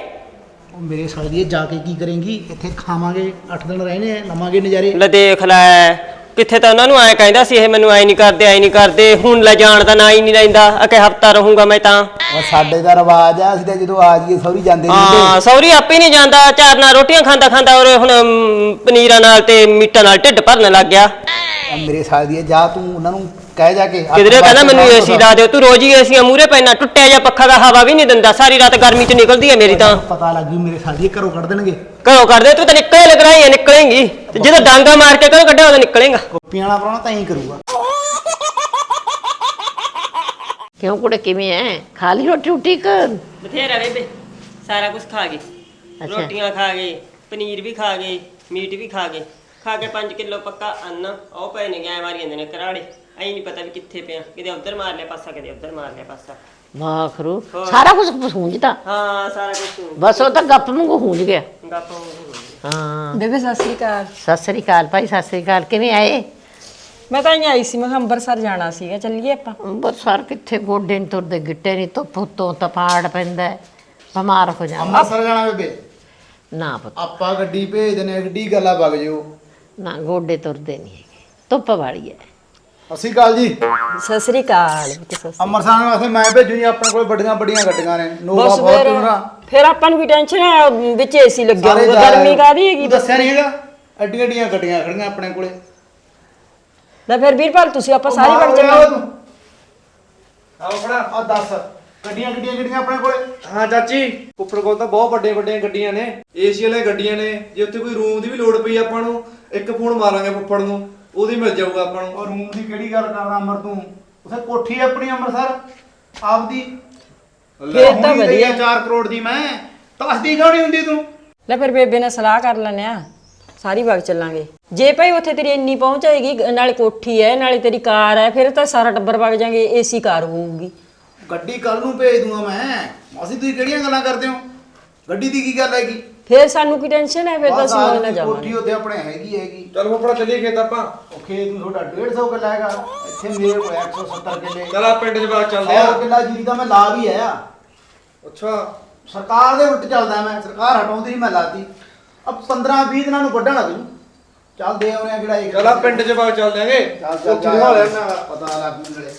Speaker 1: ਉਹ ਮੇਰੇ ਸਾਲੇ ਦੀ ਜਾ ਕੇ ਕੀ ਕਰੇਂਗੀ? ਇੱਥੇ ਖਾਵਾਂਗੇ 8 ਦਿਨ ਰਹਿਣੇ ਆ ਲਵਾਂਗੇ ਨਜ਼ਾਰੇ।
Speaker 3: ਲੈ ਦੇਖ ਲੈ ਕਿੱਥੇ ਤਾਂ ਉਹਨਾਂ ਨੂੰ ਐ ਕਹਿੰਦਾ ਸੀ ਇਹ ਮੈਨੂੰ ਐ ਨਹੀਂ ਕਰਦੇ ਐ ਨਹੀਂ ਕਰਦੇ ਹੁਣ ਲੈ ਜਾਣ ਦਾ ਨਾਂ ਹੀ ਨਹੀਂ ਲੈਂਦਾ ਅਕੇ ਹਫਤਾ ਰਹੂੰਗਾ ਮੈਂ ਤਾਂ।
Speaker 1: ਉਹ ਸਾਡੇ ਦਾ ਰਿਵਾਜ ਆ ਅਸੀਂ ਤਾਂ ਜਦੋਂ ਆ ਜਾਈਏ ਸੌਰੀ ਜਾਂਦੇ ਨਹੀਂ
Speaker 3: ਹਾਂ ਸੌਰੀ ਆਪੇ ਨਹੀਂ ਜਾਂਦਾ ਚਾਰ ਨਾਲ ਰੋਟੀਆਂ ਖਾਂਦਾ ਖਾਂਦਾ ਔਰ ਹੁਣ ਅਮ, ਪਨੀਰਾਂ ਨਾਲ ਤੇ ਮੀਟਾਂ ਨਾਲ ਢਿੱਡ ਭਰਨ ਲੱਗ ਗਿਆ।
Speaker 1: ਆ ਮੇਰੇ ਸਾਲੇ ਦੀ ਜਾ ਤੂੰ ਉਹਨਾਂ ਨੂੰ ਕਹਿ ਜਾ ਕੇ
Speaker 3: ਕਿਧਰੇ ਕਹਿੰਦਾ ਮੈਨੂੰ ਏਸੀ ਲਾ ਦਿਓ ਤੂੰ ਰੋਜ਼ ਹੀ ਏਸੀਆਂ ਮੂਰੇ ਪੈਣਾ ਟੁੱਟਿਆ ਜਾਂ ਪੱਖਾ ਦਾ ਹਵਾ ਵੀ ਨਹੀਂ ਦਿੰਦਾ ਸਾਰੀ ਰਾਤ ਗਰਮੀ ਚ ਨਿਕਲਦੀ ਹੈ ਮੇਰੀ ਤਾਂ।
Speaker 1: ਪਤਾ ਲੱਗ ਗਈ ਮੇਰੇ ਦੀ ਘਰੋਂ ਕੱਢ ਦੇਣਗੇ।
Speaker 3: ਘਰੋਂ ਕਰਦੇ ਤੂੰ ਤਾਂ ਨਿਕਲੇ ਲਗਰਾਈ ਨਿਕਲੇਂਗੀ। ਤੇ ਜਦੋਂ ਡਾਂਗਾ ਮਾਰ ਕੇ ਘਰੋਂ ਕੱਢਿਆ ਉਦੋਂ ਨਿਕਲੇਂਗਾ।
Speaker 1: ਗੋਪੀਆਂ ਵਾਲਾ ਪਰਾਉਣਾ ਤਾਂ ਹੀ ਕਰੂਗਾ।
Speaker 4: ਕਿਉਂ ਕੁੜੇ ਕਿਵੇਂ ਐ? ਖਾ ਲਈ ਰੋਟੀ ਰੋਟੀ ਕਰ
Speaker 3: ਬਥੇਰਾ ਬੇਬੇ ਸਾਰਾ ਕੁਝ ਖਾ ਗਏ। ਰੋਟੀਆਂ ਖਾ ਗਏ ਪਨੀਰ ਵੀ ਖਾ ਗਏ ਮੀਟ ਵੀ ਖਾ ਗਏ। ਖਾ ਕੇ 5 ਕਿਲੋ ਪੱਕਾ ਅੰਨ ਉਹ ਪਏ ਨੇ ਗੈ ਮਾਰੀ ਜਾਂਦੇ ਨੇ ਕਰਾੜੇ ਐਂ ਨਹੀਂ ਪਤਾ ਵੀ ਕਿੱਥੇ ਪਿਆ। ਕਿਤੇ ਉਧਰ ਮਾਰ ਲਿਆ ਪਾਸਾ ਕਿਤੇ ਉਧਰ ਮਾਰ ਲਿਆ ਪਾਸਾ।
Speaker 4: ਵਾਖਰੂ ਸਾਰਾ ਕੁਝ ਹੁੰਜਦਾ
Speaker 3: ਹਾਂ ਸਾਰਾ ਕੁਝ
Speaker 4: ਬਸ ਉਹ ਤਾਂ ਗੱਪ ਵਾਂਗੂ ਹੁੰਜ ਗਿਆ।
Speaker 3: ਗੱਪ ਵਾਂਗੂ
Speaker 4: ਹਾਂ।
Speaker 6: ਬੇਬੇ ਸਤਿ ਸ੍ਰੀ ਅਕਾਲ।
Speaker 4: ਸਤਿ ਸ੍ਰੀ ਅਕਾਲ ਭਾਈ ਸਤਿ ਸ੍ਰੀ ਅਕਾਲ। ਕਿਵੇਂ ਆਏ?
Speaker 6: ਮੈਂ ਤਾਂ ਆਈ ਸੀ ਮੈਂ ਅੰਬਰਸਰ ਜਾਣਾ ਸੀਗਾ ਚੱਲੀਏ ਆਪਾਂ।
Speaker 4: ਅੰਬਰਸਰ ਕਿੱਥੇ ਗੋਡੇ ਨੂੰ ਤੁਰਦੇ ਗਿੱਟੇ ਨਹੀਂ ਤੋਂ ਫੁੱਤੋਂ ਤਪਾੜ ਪੈਂਦਾ ਬਿਮਾਰ ਹੋ ਜਾਂਦਾ
Speaker 1: ਅੰਮ੍ਰਿਤਸਰ ਜਾਣਾ ਬੇਬੇ?
Speaker 4: ਨਾ ਪੁੱਤ।
Speaker 1: ਆਪਾਂ ਗੱਡੀ ਭੇਜ ਦਨੇ ਗੱਡੀ ਗੱਲਾਂ ਵਗ ਜਿਓ।
Speaker 4: ਨਾ ਗੋਡੇ ਤੁਰਦੇ ਨਹੀਂ ਹੈਗੇ। ਧੁੱਪ ਵਾਲੀ ਹੈ।
Speaker 1: ਅਸੀਂ ਕਾਲ ਜੀ।
Speaker 6: ਸਤਿ ਸ੍ਰੀ ਅਕਾਲ ਬੇਟੇ, ਸਤਿ ਸ੍ਰੀ
Speaker 1: ਅੰਮ੍ਰਿਤਸਰ ਵਾਸਤੇ ਮੈਂ ਭੇਜੂ ਜੀ ਆਪਣੇ ਕੋਲ ਵੱਡੀਆਂ ਵੱਡੀਆਂ ਗੱਡੀਆਂ ਨੇ। ਨੋਵਾ
Speaker 6: ਬਸ ਫਿਰ
Speaker 1: ਫੋਰਚੂਨਰਾਂ
Speaker 6: ਫਿਰ ਆਪਾਂ ਨੂੰ ਕੀ ਟੈਨਸ਼ਨ ਹੈ ਵਿੱਚ ਏਸੀ ਲੱਗਿਆ
Speaker 1: ਸਾਰੇ
Speaker 6: ਹੋਊਗਾ
Speaker 1: ਜਾ ਰਹੇ
Speaker 6: ਗਰਮੀ। ਕਾਦੀ ਹੈਗੀ?
Speaker 1: ਤੂੰ ਦੱਸਿਆ ਨਹੀਂ ਹੈਗਾ? ਐਡੀਆਂ ਐਡੀਆਂ ਗੱਡੀਆਂ ਖੜੀਆਂ ਆਪਣੇ ਕੋਲੇ।
Speaker 6: ਲੈ ਫਿਰ ਵੀਰਪਾਲ ਤੁਸੀਂ ਆਪਾਂ ਸਾਰੀ
Speaker 1: ਲਿਆ
Speaker 6: ਚੱਲਾਂਗੇ।
Speaker 1: ਆਓ ਫੜਾ ਆ ਦੱਸ। ਗੱਡੀਆਂ ਗੱਡੀਆਂ ਗੱਡੀਆਂ ਆਪਣੇ ਕੋਲੇ।
Speaker 5: ਹਾਂ ਚਾਚੀ ਉੱਪਰ ਕੋਲ ਤਾਂ ਬਹੁਤ ਵੱਡੇ ਵੱਡੀਆਂ ਗੱਡੀਆਂ ਨੇ। ਏਸੀ ਵਾਲੀਆਂ ਗੱਡੀਆਂ ਨੇ। ਜੇ ਉੱਥੇ ਕੋਈ ਰੂਮ ਦੀ ਵੀ ਲੋੜ ਪਈ ਆਪਾਂ ਨੂੰ ਇੱਕ ਫੋਨ ਮਾਰਾਂਗੇ ਫੁੱਫੜ ਨੂੰ। ਉਹਦੀ ਮਿਲ ਜਾਊਗਾ ਆਪਾਂ ਨੂੰ।
Speaker 1: ਔਰ ਰੂਮ ਦੀ ਕਿਹੜੀ ਗੱਲ ਕਰਦਾ ਅਮਰ ਤੂੰ? ਉਥੇ ਕੋਠੀ ਹੈ ਆਪਣੀ ਅੰਮ੍ਰਿਤਸਰ? ਆਪਦੀ?
Speaker 6: ਫਿਰ ਤਾਂ ਵਧੀਆ।
Speaker 1: 4 ਕਰੋੜ ਦੀ ਮੈਂ। ਦੱਸਦੀ ਕਿਉਂ ਨਹੀਂ ਹੁੰਦੀ ਤੂੰ?
Speaker 6: ਲੈ ਫਿਰ ਬੇਬੇ ਨਾਲ ਸਲਾਹ ਕਰ ਲੈਨੇ ਆ ਸਾਰੀ ਵਗ ਚੱਲਾਂਗੇ। ਜੇ ਭਾਈ ਉੱਥੇ ਤੇਰੀ ਇੰਨੀ ਪਹੁੰਚ ਆਏਗੀ ਨਾਲੇ ਕੋਠੀ ਹੈ ਨਾਲੇ ਤੇਰੀ ਕਾਰ ਹੈ ਫਿਰ ਤਾਂ ਸਾਰਾ ਟੱਬਰ ਵਗ ਜਾਾਂਗੇ ਏਸੀ ਕਾਰ ਹੋਊਗੀ।
Speaker 1: ਗੱਡੀ ਕੱਲ ਨੂੰ ਭੇਜ ਦੂੰਗਾ ਮੈਂ। ਅਸੀਂ ਤੁਸੀਂ ਕਿਹੜੀਆਂ ਗੱਲਾਂ ਕਰਦੇ ਹੋ? ਗੱਡੀ ਦੀ ਕੀ ਗੱਲ ਹੈਗੀ?
Speaker 6: ਫਿਰ ਸਾਨੂੰ ਕੀ ਟੈਨਸ਼ਨ ਹੈ ਫਿਰ ਤਾਂ ਅਸੀਂ ਨਾਲ
Speaker 1: ਜਾਊਗੀ,
Speaker 6: ਜਾਵਾਂਗੇ।
Speaker 1: ਕੋਠੀ ਉੱਤੇ ਆਪਣੇ ਹੈਗੀ ਹੈਗੀ।
Speaker 5: ਚਲ ਫੁੱਫੜਾ ਚੱਲੀਏ ਖੇਤ ਆਪਾਂ।
Speaker 1: ਉਹ ਖੇਤ ਨੂੰ ਤੁਹਾਡਾ 150 ਕਿੱਲਾ ਹੈਗਾ। ਇੱਥੇ ਮੇਰੇ ਕੋਲ 170 ਕਿੱਲੇ।
Speaker 5: ਚਲ ਆ ਪਿੰਡ 'ਚ ਬਾਅਦ ਚੱਲਦੇ ਆ
Speaker 1: 100 ਕਿੱਲਾ ਜੀਰੀ ਦਾ ਮੈਂ ਲਾ ਵੀ ਆਇਆ।
Speaker 5: ਅੱਛਾ।
Speaker 1: ਸਰਕਾਰ ਦੇ ਉਲਟ ਚੱਲਦਾ ਮੈਂ ਸਰਕਾਰ ਹਟਾਉਂਦੀ ਨਹੀਂ ਮੈਂ ਲਾਤੀ। ਅਬ 15 20 ਦਿਨਾਂ ਨੂੰ ਵੱਢਣ ਲੱਗ ਜੂ। ਚੱਲ ਦੇ ਆਉਣੇ ਆ ਜਿਹੜਾ ਇੱਕ
Speaker 5: ਚਲ ਆ ਪਿੰਡ 'ਚ ਬਾਅਦ ਚੱਲਦੇ ਆਂਗੇ।
Speaker 1: ਚੱਲ ਚੱਲ
Speaker 5: ਉੱਥੇ ਦਿਖਾ ਲੈਣਾ
Speaker 1: ਪਤਾ ਲੱਗ ਜੂਲੇ